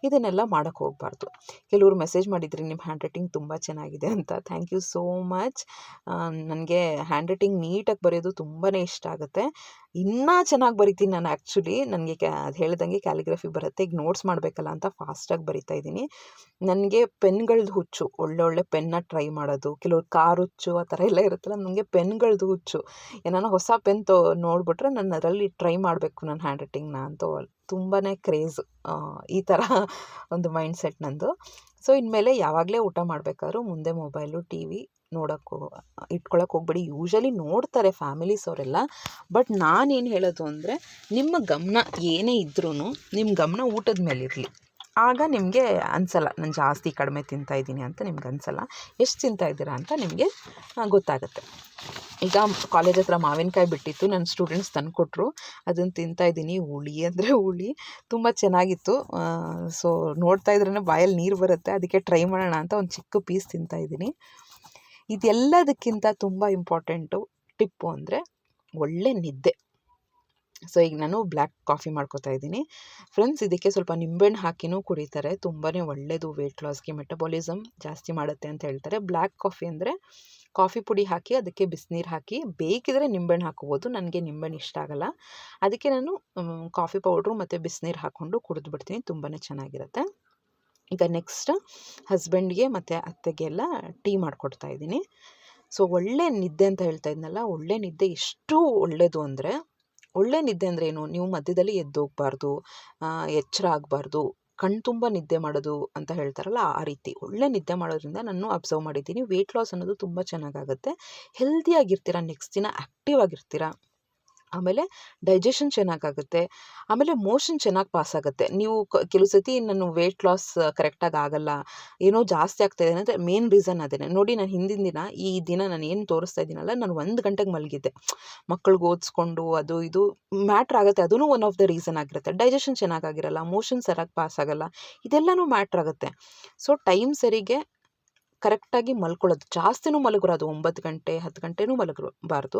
ಇದನ್ನೆಲ್ಲ ಮಾಡೋಕ್ಕೆ ಹೋಗಬಾರ್ದು. ಕೆಲವರು ಮೆಸೇಜ್ ಮಾಡಿದ್ರಿ ನಿಮ್ಮ ಹ್ಯಾಂಡ್ ರೈಟಿಂಗ್ ತುಂಬ ಚೆನ್ನಾಗಿದೆ ಅಂತ. ಥ್ಯಾಂಕ್ ಯು ಸೋ ಮಚ್ ನನಗೆ ಹ್ಯಾಂಡ್ ರೈಟಿಂಗ್ ನೀಟಾಗಿ ಬರೆಯೋದು ತುಂಬಾ ಇಷ್ಟ ಆಗುತ್ತೆ. ಇನ್ನೂ ಚೆನ್ನಾಗಿ ಬರಿತೀನಿ ನಾನು ಆ್ಯಕ್ಚುಲಿ ನನಗೆ ಕ್ಯಾ, ಅದು ಹೇಳ್ದಂಗೆ ಕ್ಯಾಲಿಗ್ರಫಿ ಬರುತ್ತೆ. ಈಗ ನೋಟ್ಸ್ ಮಾಡಬೇಕಲ್ಲ ಅಂತ ಫಾಸ್ಟಾಗಿ ಬರಿತಾ ಇದ್ದೀನಿ. ನನಗೆ ಪೆನ್ಗಳ್ದು ಹುಚ್ಚು, ಒಳ್ಳೊಳ್ಳೆ ಪೆನ್ನ ಟ್ರೈ ಮಾಡೋದು. ಕೆಲವ್ರು ಕಾರ್ ಹುಚ್ಚು, ಆ ಥರ ಎಲ್ಲ ಇರುತ್ತಲ್ಲ, ನನಗೆ ಪೆನ್ಗಳ್ದು ಹುಚ್ಚು. ಏನಾನ ಹೊಸ ಪೆನ್ ತೋ, ನೋಡಿಬಿಟ್ರೆ ನಾನು ಅದರಲ್ಲಿ ಟ್ರೈ ಮಾಡಬೇಕು ನನ್ನ ಹ್ಯಾಂಡ್ ರೈಟಿಂಗ್ನ ಅಂತ. ತುಂಬಾ ಕ್ರೇಜ್ ಈ ಥರ ಒಂದು ಮೈಂಡ್ ಸೆಟ್ ನಂದು. ಸೊ, ಇನ್ಮೇಲೆ ಯಾವಾಗಲೇ ಊಟ ಮಾಡಬೇಕಾದ್ರೂ ಮುಂದೆ ಮೊಬೈಲು, ಟಿ ವಿ ನೋಡೋಕ್ಕೋ ಇಟ್ಕೊಳಕ್ಕೆ ಹೋಗ್ಬೇಡಿ. ಯೂಶ್ವಲಿ ನೋಡ್ತಾರೆ ಫ್ಯಾಮಿಲೀಸ್ ಅವರೆಲ್ಲ. ಬಟ್ ನಾನೇನು ಹೇಳೋದು ಅಂದರೆ, ನಿಮ್ಮ ಗಮನ ಏನೇ ಇದ್ರೂ ನಿಮ್ಮ ಗಮನ ಊಟದ ಮೇಲೆ ಇರಲಿ. ಆಗ ನಿಮಗೆ ಅನ್ಸಲ್ಲ, ನಾನು ಜಾಸ್ತಿ ಕಡಿಮೆ ತಿಂತಾ ಇದ್ದೀನಿ ಅಂತ ನಿಮ್ಗೆ ಅನ್ಸಲ್ಲ. ಎಷ್ಟು ತಿಂತಾ ಇದ್ದೀರಾ ಅಂತ ನಿಮಗೆ ಗೊತ್ತಾಗುತ್ತೆ. ಈಗ ಕಾಲೇಜ್ ಹತ್ರ ಮಾವಿನಕಾಯಿ ಬಿಟ್ಟಿತ್ತು ನನ್ನ ಸ್ಟೂಡೆಂಟ್ಸ್ ತಂದುಕೊಟ್ರು. ಅದನ್ನು ತಿಂತಾ ಇದ್ದೀನಿ, ಹುಳಿ ಅಂದರೆ ಹುಳಿ. ತುಂಬ ಚೆನ್ನಾಗಿತ್ತು. ಸೊ ನೋಡ್ತಾ ಬಾಯಲ್ಲಿ ನೀರು ಬರುತ್ತೆ. ಅದಕ್ಕೆ ಟ್ರೈ ಮಾಡೋಣ ಅಂತ ಒಂದು ಚಿಕ್ಕ ಪೀಸ್ ತಿಂತಾ ಇದ್ದೀನಿ. ಇದೆಲ್ಲದಕ್ಕಿಂತ ತುಂಬ ಇಂಪಾರ್ಟೆಂಟು ಟಿಪ್ಪು ಅಂದರೆ ಒಳ್ಳೆ ನಿದ್ದೆ. ಸೊ ಈಗ ನಾನು ಬ್ಲ್ಯಾಕ್ ಕಾಫಿ ಮಾಡ್ಕೋತಾ ಇದ್ದೀನಿ. ಫ್ರೆಂಡ್ಸ್ ಇದಕ್ಕೆ ಸ್ವಲ್ಪ ನಿಂಬೆಹಣ್ಣು ಹಾಕಿನೂ ಕುಡಿತಾರೆ. ತುಂಬಾ ಒಳ್ಳೆಯದು ವೆಯ್ಟ್ ಲಾಸ್ಗೆ ಮೆಟಬಾಲಿಸಮ್ ಜಾಸ್ತಿ ಮಾಡುತ್ತೆ ಅಂತ ಹೇಳ್ತಾರೆ. ಬ್ಲ್ಯಾಕ್ ಕಾಫಿ ಅಂದರೆ ಕಾಫಿ ಪುಡಿ ಹಾಕಿ, ಅದಕ್ಕೆ ಬಿಸಿನೀರು ಹಾಕಿ, ಬೇಕಿದ್ರೆ ನಿಂಬೆಹಣ್ಣು ಹಾಕೋಬೋದು ನನಗೆ ನಿಂಬೆಹಣ್ಣು ಇಷ್ಟ ಆಗಲ್ಲ. ಅದಕ್ಕೆ ನಾನು ಕಾಫಿ ಪೌಡ್ರು ಮತ್ತು ಬಿಸಿನೀರು ಹಾಕ್ಕೊಂಡು ಕುಡಿದು ಬಿಡ್ತೀನಿ ತುಂಬಾ ಚೆನ್ನಾಗಿರುತ್ತೆ. ಈಗ ನೆಕ್ಸ್ಟ್ ಹಸ್ಬೆಂಡ್ಗೆ ಮತ್ತು ಅತ್ತೆಗೆಲ್ಲ ಟೀ ಮಾಡಿಕೊಡ್ತಾ ಇದ್ದೀನಿ. ಸೊ ಒಳ್ಳೆ ನಿದ್ದೆ ಅಂತ ಹೇಳ್ತಾ ಇದ್ನಲ್ಲ, ಒಳ್ಳೆ ನಿದ್ದೆ ಎಷ್ಟು ಒಳ್ಳೆಯದು ಅಂದರೆ, ಒಳ್ಳೆ ನಿದ್ದೆ ಅಂದರೆ ಏನು? ನೀವು ಮಧ್ಯದಲ್ಲಿ ಎದ್ದೋಗಬಾರ್ದು ಎಚ್ಚರ ಆಗಬಾರ್ದು ಕಣ್ತುಂಬ ತುಂಬ ನಿದ್ದೆ ಮಾಡೋದು ಅಂತ ಹೇಳ್ತಾರಲ್ಲ, ಆ ರೀತಿ. ಒಳ್ಳೆ ನಿದ್ದೆ ಮಾಡೋದ್ರಿಂದ ನಾನು ಅಬ್ಸರ್ವ್ ಮಾಡಿದ್ದೀನಿ. ವೆಯ್ಟ್ ಲಾಸ್ ಅನ್ನೋದು ತುಂಬ ಚೆನ್ನಾಗಾಗುತ್ತೆ. ಹೆಲ್ದಿಯಾಗಿರ್ತೀರ ನೆಕ್ಸ್ಟ್ ದಿನ ಆ್ಯಕ್ಟಿವ್ ಆಗಿರ್ತೀರ? ಆಮೇಲೆ ಡೈಜೆಷನ್ ಚೆನ್ನಾಗಾಗುತ್ತೆ, ಆಮೇಲೆ ಮೋಷನ್ ಚೆನ್ನಾಗಿ ಪಾಸ್ ಆಗುತ್ತೆ. ನೀವು ಕೆಲವು ಸತಿ ನಾನು ವೆಯ್ಟ್ ಲಾಸ್ ಕರೆಕ್ಟಾಗಿ ಆಗಲ್ಲ, ಏನೋ ಜಾಸ್ತಿ ಆಗ್ತಾಯಿದೆ ಅಂದರೆ ಮೇನ್ ರೀಸನ್ ಅದೇ ನೋಡಿ ನಾನು ಹಿಂದಿನ ದಿನ, ಈ ದಿನ ನಾನು ಏನು ತೋರಿಸ್ತಾ ಇದ್ದೀನಲ್ಲ, ನಾನು ಒಂದು ಗಂಟೆಗೆ ಮಲಗಿದ್ದೆ. ಮಕ್ಕಳಿಗೆ ಓದಿಸ್ಕೊಂಡು ಅದು ಇದು ಮ್ಯಾಟ್ರ್ ಆಗುತ್ತೆ ಅದೂ ಒನ್ ಆಫ್ ದ ರೀಸನ್ ಆಗಿರುತ್ತೆ. ಡೈಜೆಷನ್ ಚೆನ್ನಾಗಾಗಿರಲ್ಲ ಮೋಷನ್ ಸರಿಯಾಗಿ ಪಾಸ್ ಆಗಲ್ಲ, ಇದೆಲ್ಲನೂ ಮ್ಯಾಟ್ರ್ ಆಗುತ್ತೆ. ಸೊ ಟೈಮ್ ಸರಿಗೆ ಕರೆಕ್ಟಾಗಿ ಮಲ್ಕೊಳ್ಳೋದು. ಜಾಸ್ತಿನೂ ಮಲಗಿರೋದು. ಒಂಬತ್ತು ಗಂಟೆ, ಹತ್ತು ಗಂಟೆನೂ ಮಲಗಬಾರ್ದು.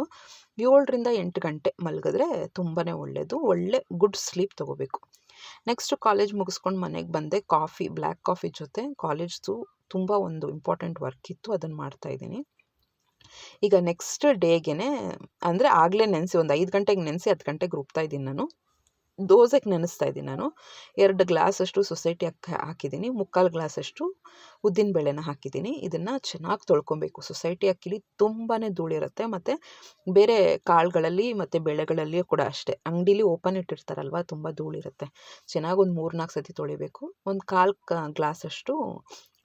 ಏಳರಿಂದ ಎಂಟು ಗಂಟೆ ಮಲಗಿದ್ರೆ ತುಂಬಾ ಒಳ್ಳೆಯದು ಒಳ್ಳೆ ಗುಡ್ ಸ್ಲೀಪ್ ತೊಗೋಬೇಕು. ನೆಕ್ಸ್ಟು ಕಾಲೇಜ್ ಮುಗಿಸ್ಕೊಂಡು ಮನೆಗೆ ಬಂದೆ. ಕಾಫಿ, ಬ್ಲ್ಯಾಕ್ ಕಾಫಿ ಜೊತೆ. ಕಾಲೇಜ್ದು ತುಂಬ ಒಂದು ಇಂಪಾರ್ಟೆಂಟ್ ವರ್ಕ್ ಇತ್ತು. ಅದನ್ನು ಮಾಡ್ತಾಯಿದ್ದೀನಿ ಈಗ ನೆಕ್ಸ್ಟ್ ಡೇಗೆ ಅಂದರೆ ಆಗಲೇ ನೆನೆಸಿ, ಒಂದು ಐದು ಗಂಟೆಗೆ ನೆನೆಸಿ, ಹತ್ತು ಗಂಟೆಗೆ ರುಬ್ತಾ ಇದ್ದೀನಿ ನಾನು. ದೋಸೆಗೆ ನೆನೆಸ್ತಾ ಇದ್ದೀನಿ ನಾನು. ಎರಡು ಗ್ಲಾಸಷ್ಟು ಸೊಸೈಟಿ ಅಕ್ಕಿ ಹಾಕಿದ್ದೀನಿ. ಮುಕ್ಕಾಲು ಗ್ಲಾಸಷ್ಟು ಉದ್ದಿನ ಬೇಳೆನ ಹಾಕಿದ್ದೀನಿ. ಇದನ್ನು ಚೆನ್ನಾಗಿ ತೊಳ್ಕೊಬೇಕು. ಸೊಸೈಟಿ ಅಕ್ಕಿಲಿ ತುಂಬಾ ಧೂಳಿರುತ್ತೆ. ಮತ್ತು ಬೇರೆ ಕಾಳುಗಳಲ್ಲಿ ಮತ್ತು ಬೇಳೆಗಳಲ್ಲಿ ಕೂಡ ಅಷ್ಟೇ. ಅಂಗಡೀಲಿ ಓಪನ್ ಇಟ್ಟಿರ್ತಾರಲ್ವ, ತುಂಬ ಧೂಳಿರುತ್ತೆ. ಚೆನ್ನಾಗಿ ಒಂದು ಮೂರು ನಾಲ್ಕು ಸತಿ ತೊಳಿಬೇಕು. ಒಂದು ಕಾಲು ಕ ಗ್ಲಾಸಷ್ಟು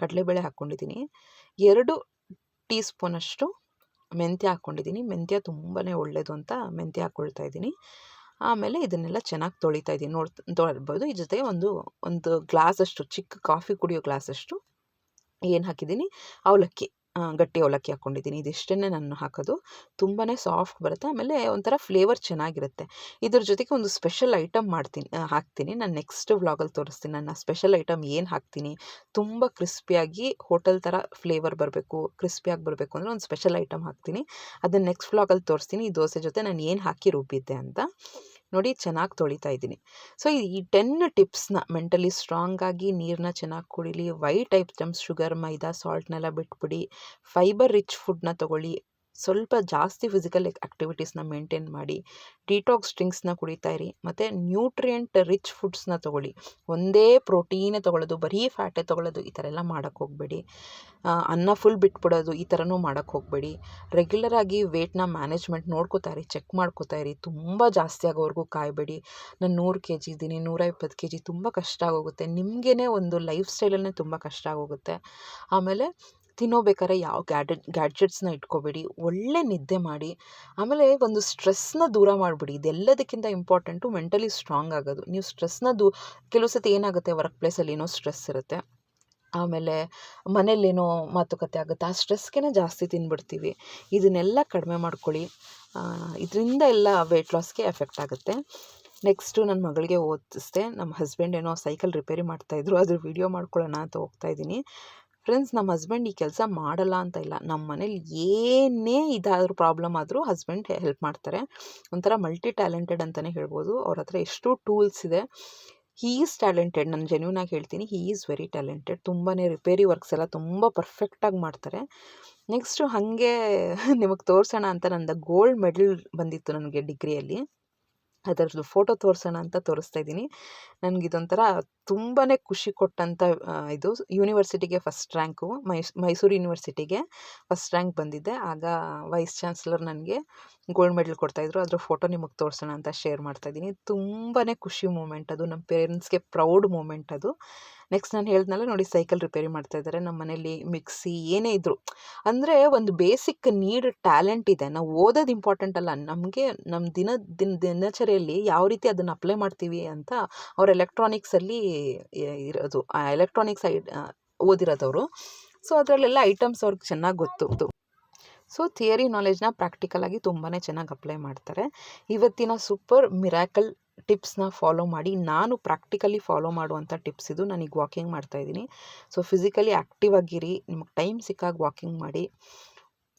ಕಡಲೆಬೇಳೆ ಹಾಕ್ಕೊಂಡಿದ್ದೀನಿ ಎರಡು ಟೀ ಸ್ಪೂನಷ್ಟು ಮೆಂತ್ಯ ಹಾಕ್ಕೊಂಡಿದ್ದೀನಿ ಮೆಂತ್ಯ ತುಂಬಾ ಒಳ್ಳೆಯದು ಅಂತ ಮೆಂತ್ಯ ಹಾಕ್ಕೊಳ್ತಾ ಇದ್ದೀನಿ. ಆಮೇಲೆ ಇದನ್ನೆಲ್ಲ ಚೆನ್ನಾಗಿ ತೊಳಿತಾ ಇದ್ದೀನಿ. ನೋಡ್ ತೊಳ್ಬೋದು. ಈ ಜೊತೆಗೆ ಒಂದು ಒಂದು ಗ್ಲಾಸಷ್ಟು ಚಿಕ್ಕ ಕಾಫಿ ಕುಡಿಯೋ ಗ್ಲಾಸಷ್ಟು ಏನು ಹಾಕಿದ್ದೀನಿ? ಅವಲಕ್ಕಿ. ಗಟ್ಟಿ ಅವಲಕ್ಕಿ ಹಾಕ್ಕೊಂಡಿದ್ದೀನಿ ಇದಿಷ್ಟನ್ನೇ ನಾನು ಹಾಕೋದು. ತುಂಬಾ ಸಾಫ್ಟ್ ಬರುತ್ತೆ. ಆಮೇಲೆ ಒಂಥರ ಫ್ಲೇವರ್ ಚೆನ್ನಾಗಿರುತ್ತೆ. ಇದ್ರ ಜೊತೆಗೆ ಒಂದು ಸ್ಪೆಷಲ್ ಐಟಮ್ ಮಾಡ್ತೀನಿ ಹಾಕ್ತೀನಿ. ನಾನು ನೆಕ್ಸ್ಟ್ ವ್ಲಾಗಲ್ಲಿ ತೋರಿಸ್ತೀನಿ. ನನ್ನ ಸ್ಪೆಷಲ್ ಐಟಮ್ ಏನು ಹಾಕ್ತೀನಿ? ತುಂಬ ಕ್ರಿಸ್ಪಿಯಾಗಿ ಹೋಟೆಲ್ ಥರ ಫ್ಲೇವರ್ ಬರಬೇಕು ಕ್ರಿಸ್ಪಿಯಾಗಿ ಬರಬೇಕು ಅಂದರೆ ಒಂದು ಸ್ಪೆಷಲ್ ಐಟಮ್ ಹಾಕ್ತೀನಿ. ಅದನ್ನು ನೆಕ್ಸ್ಟ್ ವ್ಲಾಗಲ್ಲಿ ತೋರಿಸ್ತೀನಿ. ಈ ದೋಸೆ ಜೊತೆ ನಾನು ಏನು ಹಾಕಿ ರುಬ್ಬಿದ್ದೆ ಅಂತ. ನೋಡಿ ಚೆನ್ನಾಗಿ ತೊಳಿತಾ ಇದ್ದೀನಿ. ಸೊ ಈ ಟೆನ್ ಟಿಪ್ಸ್ನ ಮೆಂಟಲಿ ಸ್ಟ್ರಾಂಗಾಗಿ ನೀರನ್ನ ಚೆನ್ನಾಗಿ ಕುಡೀಲಿ ವೈಟ್ ಐಟಮ್ಸ್ ಶುಗರ್ ಮೈದಾ ಸಾಲ್ಟ್ನೆಲ್ಲ ಬಿಟ್ಬಿಡಿ ಫೈಬರ್ ರಿಚ್ ಫುಡ್ನ ತೊಗೊಳ್ಳಿ ಸ್ವಲ್ಪ ಜಾಸ್ತಿ ಫಿಸಿಕಲ್ ಆ್ಯಕ್ಟಿವಿಟೀಸ್ನ ಮೇಂಟೈನ್ ಮಾಡಿ ಡಿಟಾಕ್ಸ್ ಡ್ರಿಂಕ್ಸ್ನ ಕುಡಿತಾ ಇರಿ, ಮತ್ತು ನ್ಯೂಟ್ರಿಯೆಂಟ್ ರಿಚ್ ಫುಡ್ಸ್ನ ತೊಗೊಳ್ಳಿ. ಒಂದೇ ಪ್ರೋಟೀನೇ ತೊಗೊಳ್ಳೋದು, ಬರೀ ಫ್ಯಾಟೇ ತೊಗೊಳ್ಳೋದು, ಈ ಥರ ಎಲ್ಲ ಮಾಡೋಕ್ಕೆ ಹೋಗಬೇಡಿ. ಅನ್ನ ಫುಲ್ ಬಿಟ್ಬಿಡೋದು, ಈ ಥರನೂ ಮಾಡೋಕ್ಕೆ ಹೋಗಬೇಡಿ. ರೆಗ್ಯುಲರಾಗಿ ವೇಟ್ನ ಮ್ಯಾನೇಜ್ಮೆಂಟ್ ನೋಡ್ಕೋತಾ ಇರಿ ಚೆಕ್ ಮಾಡ್ಕೋತಾ ಇರಿ. ತುಂಬ ಜಾಸ್ತಿ ಆಗೋವರೆಗೂ ಕಾಯಬೇಡಿ. ನಾನು ನೂರು ಕೆ ಜಿ ಇದ್ದೀನಿ, ನೂರ ಇಪ್ಪತ್ತು ಕೆ ಜಿ ತುಂಬ ಕಷ್ಟ ಆಗೋಗುತ್ತೆ. ನಿಮಗೇ ಒಂದು ಲೈಫ್ ಸ್ಟೈಲನ್ನೇ ತುಂಬ ಕಷ್ಟ ಆಗೋಗುತ್ತೆ. ಆಮೇಲೆ ತಿನ್ನೋಬೇಕಾದ್ರೆ ಯಾವ ಗ್ಯಾಡೆಟ್, ಗ್ಯಾಡ್ಜೆಟ್ಸ್ನ ಇಟ್ಕೋಬೇಡಿ, ಒಳ್ಳೆ ನಿದ್ದೆ ಮಾಡಿ, ಆಮೇಲೆ ಒಂದು ಸ್ಟ್ರೆಸ್ನ ದೂರ ಮಾಡಿಬಿಡಿ. ಇದೆಲ್ಲದಕ್ಕಿಂತ ಇಂಪಾರ್ಟೆಂಟು ಮೆಂಟಲಿ ಸ್ಟ್ರಾಂಗ್ ಆಗೋದು. ನೀವು ಸ್ಟ್ರೆಸ್ನ ದೂ, ಕೆಲವು ಸತಿ ಏನಾಗುತ್ತೆ, ವರ್ಕ್ ಪ್ಲೇಸಲ್ಲಿ ಏನೋ ಸ್ಟ್ರೆಸ್ ಇರುತ್ತೆ, ಆಮೇಲೆ ಮನೇಲೇನೋ ಮಾತುಕತೆ ಆಗುತ್ತೆ, ಆ ಸ್ಟ್ರೆಸ್ಗೇನೆ ಜಾಸ್ತಿ ತಿನ್ಬಿಡ್ತೀವಿ. ಇದನ್ನೆಲ್ಲ ಕಡಿಮೆ ಮಾಡ್ಕೊಳ್ಳಿ. ಇದರಿಂದ ಎಲ್ಲ ವೆಯ್ಟ್ ಲಾಸ್ಗೆ ಎಫೆಕ್ಟ್ ಆಗುತ್ತೆ. ನೆಕ್ಸ್ಟು ನನ್ನ ಮಗಳಿಗೆ ಓದಿಸ್ದೆ. ನಮ್ಮ ಹಸ್ಬೆಂಡ್ ಏನೋ ಸೈಕಲ್ ರಿಪೇರಿ ಮಾಡ್ತಾಯಿದ್ರು ಅದ್ರ ವೀಡಿಯೋ ಮಾಡ್ಕೊಳ್ಳೋಣ ಅಂತ ಹೋಗ್ತಾಯಿದ್ದೀನಿ ಫ್ರೆಂಡ್ಸ್ ನಮ್ಮ ಹಸ್ಬೆಂಡ್ ಈ ಕೆಲಸ ಮಾಡಲ್ಲ ಅಂತ ಇಲ್ಲ. ನಮ್ಮ ಮನೇಲಿ ಏನೇ ಇದಾದರೂ ಪ್ರಾಬ್ಲಮ್ ಆದರೂ ಹಸ್ಬೆಂಡ್ ಹೆಲ್ಪ್ ಮಾಡ್ತಾರೆ. ಒಂಥರ ಮಲ್ಟಿ ಟ್ಯಾಲೆಂಟೆಡ್ ಅಂತಲೇ ಹೇಳ್ಬೋದು. ಅವ್ರ ಹತ್ರ ಎಷ್ಟು ಟೂಲ್ಸ್ ಇದೆ. ಹೀ ಈಸ್ ಟ್ಯಾಲೆಂಟೆಡ್ ನಾನು ಜೆನ್ಯೂನಾಗಿ ಹೇಳ್ತೀನಿ. ಹೀ ಈಸ್ ವೆರಿ ಟ್ಯಾಲೆಂಟೆಡ್ ತುಂಬಾ ರಿಪೇರಿ ವರ್ಕ್ಸ್ ಎಲ್ಲ ತುಂಬ ಪರ್ಫೆಕ್ಟಾಗಿ ಮಾಡ್ತಾರೆ. ನೆಕ್ಸ್ಟು ಹಾಗೆ ನಿಮಗೆ ತೋರಿಸೋಣ ಅಂತ ನಂದು ಗೋಲ್ಡ್ ಮೆಡಲ್ ಬಂದಿತ್ತು ನನಗೆ ಡಿಗ್ರಿಯಲ್ಲಿ ಅದರದ್ದು ಫೋಟೋ ತೋರಿಸೋಣ ಅಂತ ತೋರಿಸ್ತಾ ಇದ್ದೀನಿ. ನನಗಿದೊಂಥರ ತುಂಬಾ ಖುಷಿ ಕೊಟ್ಟಂಥ ಇದು ಯೂನಿವರ್ಸಿಟಿಗೆ ಫಸ್ಟ್ ರ್ಯಾಂಕು, ಮೈಸ್, ಮೈಸೂರು ಯೂನಿವರ್ಸಿಟಿಗೆ ಫಸ್ಟ್ ರ್ಯಾಂಕ್ ಬಂದಿದ್ದೆ ಆಗ ವೈಸ್ ಚಾನ್ಸ್ಲರ್ ನನಗೆ ಗೋಲ್ಡ್ ಮೆಡಲ್ ಕೊಡ್ತಾಯಿದ್ರು ಅದರ ಫೋಟೋ ನಿಮಗೆ ತೋರಿಸೋಣ ಅಂತ ಶೇರ್ ಮಾಡ್ತಾಯಿದ್ದೀನಿ ತುಂಬಾ ಖುಷಿ ಮೂಮೆಂಟ್ ಅದು. ನಮ್ಮ ಪೇರೆಂಟ್ಸ್ಗೆ ಪ್ರೌಡ್ ಮೂಮೆಂಟ್ ಅದು. ನೆಕ್ಸ್ಟ್ ನಾನು ಹೇಳಿದ್ನಲ್ಲ ನೋಡಿ ಸೈಕಲ್ ರಿಪೇರಿ ಮಾಡ್ತಾಯಿದ್ದಾರೆ ನಮ್ಮ ಮನೇಲಿ ಮಿಕ್ಸಿ ಏನೇ ಇದ್ದರು ಅಂದರೆ ಒಂದು ಬೇಸಿಕ್ ನೀಡ್ ಟ್ಯಾಲೆಂಟ್ ಇದೆ, ನಾವು ಓದೋದು ಇಂಪಾರ್ಟೆಂಟ್ ಅಲ್ಲ, ನಮಗೆ ನಮ್ಮ ದಿನ ದಿನ ದಿನಚರಿಯಲ್ಲಿ ಯಾವ ರೀತಿ ಅದನ್ನು ಅಪ್ಲೈ ಮಾಡ್ತೀವಿ ಅಂತ ಅವ್ರು ಎಲೆಕ್ಟ್ರಾನಿಕ್ಸಲ್ಲಿ ಇರೋದು ಎಲೆಕ್ಟ್ರಾನಿಕ್ಸ್ ಐ ಓದಿರೋದವರು. ಸೊ ಅದರಲ್ಲೆಲ್ಲ ಐಟಮ್ಸ್ ಅವ್ರಿಗೆ ಚೆನ್ನಾಗಿ ಗೊತ್ತು. ಸೊ ಥಿಯರಿ ನಾಲೆಜ್ನ ಪ್ರಾಕ್ಟಿಕಲಾಗಿ ತುಂಬಾ ಚೆನ್ನಾಗಿ ಅಪ್ಲೈ ಮಾಡ್ತಾರೆ. ಇವತ್ತಿನ ಸೂಪರ್ ಮಿರಾಕಲ್ ಟಿಪ್ಸ್ನ ಫಾಲೋ ಮಾಡಿ, ನಾನು ಪ್ರಾಕ್ಟಿಕಲಿ ಫಾಲೋ ಮಾಡುವಂಥ ಟಿಪ್ಸ್ ಇದು, ನಾನೀಗ ವಾಕಿಂಗ್ ಮಾಡ್ತಾಯಿದ್ದೀನಿ ಸೊ, ಫಿಸಿಕಲಿ ಆ್ಯಕ್ಟಿವ್ ಆಗಿರಿ, ನಿಮಗೆ ಟೈಮ್ ಸಿಕ್ಕಾಗ ವಾಕಿಂಗ್ ಮಾಡಿ.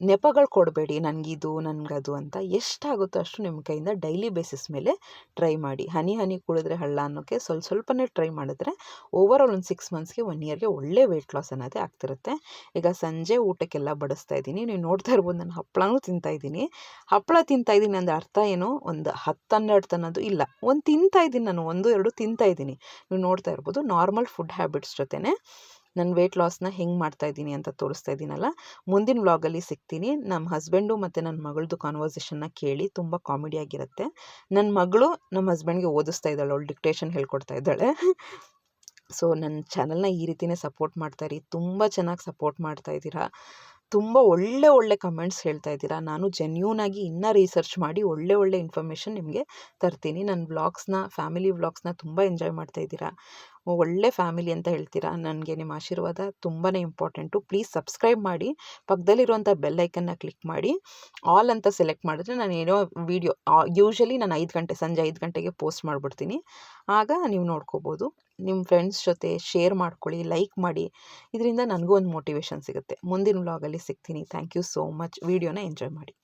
ನೆಪಗಳು ಕೊಡಬೇಡಿ ನನಗಿದು, ನನಗದು ಅಂತ ಎಷ್ಟಾಗುತ್ತೋ ಅಷ್ಟು ನಿಮ್ಮ ಕೈಯಿಂದ ಡೈಲಿ ಬೇಸಿಸ್ ಮೇಲೆ ಟ್ರೈ ಮಾಡಿ. ಹನಿ ಹನಿ ಕುಡಿದ್ರೆ ಹಳ್ಳ ಅನ್ನೋಕ್ಕೆ ಸ್ವಲ್ಪ ಸ್ವಲ್ಪನೇ ಟ್ರೈ ಮಾಡಿದ್ರೆ ಆಲ್ ಒಂದು ಸಿಕ್ಸ್ ಮಂತ್ಸ್ಗೆ ಒನ್ ಇಯರ್ಗೆ ಒಳ್ಳೆ ವೆಯ್ಟ್ ಲಾಸ್ ಅನ್ನೋದೇ ಆಗ್ತಿರುತ್ತೆ. ಈಗ ಸಂಜೆ ಊಟಕ್ಕೆಲ್ಲ ಬಡಿಸ್ತಾ ಇದ್ದೀನಿ. ನೀವು ನೋಡ್ತಾ ಇರ್ಬೋದು, ನಾನು ಹಪ್ಪಳನೂ ತಿಂತಾಯಿದ್ದೀನಿ ಹಪ್ಪಳ ತಿಂತಾಯಿದ್ದೀನಿ ಅಂದರೆ ಅರ್ಥ ಏನು? ಒಂದು ಹತ್ತು ಹನ್ನೆರಡು ತನ್ನೋದು ಇಲ್ಲ. ಒಂದು ತಿಂತಾ ಇದ್ದೀನಿ ನಾನು, ಒಂದು, ಎರಡು ತಿಂತಾ ಇದ್ದೀನಿ. ನೀವು ನೋಡ್ತಾ ಇರ್ಬೋದು ನಾರ್ಮಲ್ ಫುಡ್ ಹ್ಯಾಬಿಟ್ಸ್ ಜೊತೆನೇ ನನ್ನ ವೆಯ್ಟ್ ಲಾಸ್ನ ಹೆಂಗೆ ಮಾಡ್ತಾ ಇದ್ದೀನಿ ಅಂತ ತೋರಿಸ್ತಾ ಇದ್ದೀನಲ್ಲ, ಮುಂದಿನ ವ್ಲಾಗಲ್ಲಿ ಸಿಗ್ತೀನಿ. ನಮ್ಮ ಹಸ್ಬೆಂಡು ಮತ್ತು ನನ್ನ ಮಗಳದ್ದು ಕಾನ್ವರ್ಸೇಷನ್ನ ಕೇಳಿ ತುಂಬ ಕಾಮಿಡಿಯಾಗಿರುತ್ತೆ ನನ್ನ ಮಗಳು ನಮ್ಮ ಹಸ್ಬೆಂಡ್ಗೆ ಓದಿಸ್ತಾ ಇದ್ದಾಳೆ, ಅವಳು ಡಿಕ್ಟೇಷನ್ ಹೇಳ್ಕೊಡ್ತಾ ಇದ್ದಾಳೆ. ಸೊ ನನ್ನ ಚಾನಲ್ನ ಈ ರೀತಿಯೇ ಸಪೋರ್ಟ್ ಮಾಡ್ತಾಯಿರಿ ತುಂಬ ಚೆನ್ನಾಗಿ ಸಪೋರ್ಟ್ ಮಾಡ್ತಾ ಇದ್ದೀರಾ. ತುಂಬ ಒಳ್ಳೆ ಒಳ್ಳೆ ಕಮೆಂಟ್ಸ್ ಹೇಳ್ತಾ ಇದ್ದೀರಾ. ನಾನು ಜೆನ್ಯೂನಾಗಿ ಇನ್ನೂ ರಿಸರ್ಚ್ ಮಾಡಿ ಒಳ್ಳೆ ಒಳ್ಳೆ ಇನ್ಫಾರ್ಮೇಷನ್ ನಿಮಗೆ ತರ್ತೀನಿ. ನನ್ನ ವ್ಲಾಗ್ಸ್ನ ಫ್ಯಾಮಿಲಿ ವ್ಲಾಗ್ಸ್ನ ತುಂಬ ಎಂಜಾಯ್ ಮಾಡ್ತಾ ಇದ್ದೀರಾ. ಒಳ್ಳೆ ಫ್ಯಾಮಿಲಿ ಅಂತ ಹೇಳ್ತೀರಾ? ನನಗೆ ನಿಮ್ಮ ಆಶೀರ್ವಾದ ತುಂಬಾ ಇಂಪಾರ್ಟೆಂಟು. ಪ್ಲೀಸ್ ಸಬ್ಸ್ಕ್ರೈಬ್ ಮಾಡಿ, ಪಕ್ಕದಲ್ಲಿರುವಂಥ ಐಕನ್ನ ಕ್ಲಿಕ್ ಮಾಡಿ. ಆಲ್ ಅಂತ ಸೆಲೆಕ್ಟ್ ಮಾಡಿದ್ರೆ ನಾನು ಏನೋ ವೀಡಿಯೋ ಯೂಶ್ವಲಿ ನಾನು ಐದು ಗಂಟೆ, ಸಂಜೆ ಐದು ಗಂಟೆಗೆ ಪೋಸ್ಟ್ ಮಾಡಿಬಿಡ್ತೀನಿ. ಆಗ ನೀವು ನೋಡ್ಕೋಬೋದು. ನಿಮ್ಮ ಫ್ರೆಂಡ್ಸ್ ಜೊತೆ ಶೇರ್ ಮಾಡ್ಕೊಳ್ಳಿ, ಲೈಕ್ ಮಾಡಿ. ಇದರಿಂದ ನನಗೂ ಒಂದು ಮೋಟಿವೇಶನ್ ಸಿಗುತ್ತೆ. ಮುಂದಿನ ವ್ಲಾಗಲ್ಲಿ ಸಿಗ್ತೀನಿ. Thank you so much. ವೀಡಿಯೋನ ಎಂಜಾಯ್ ಮಾಡಿ.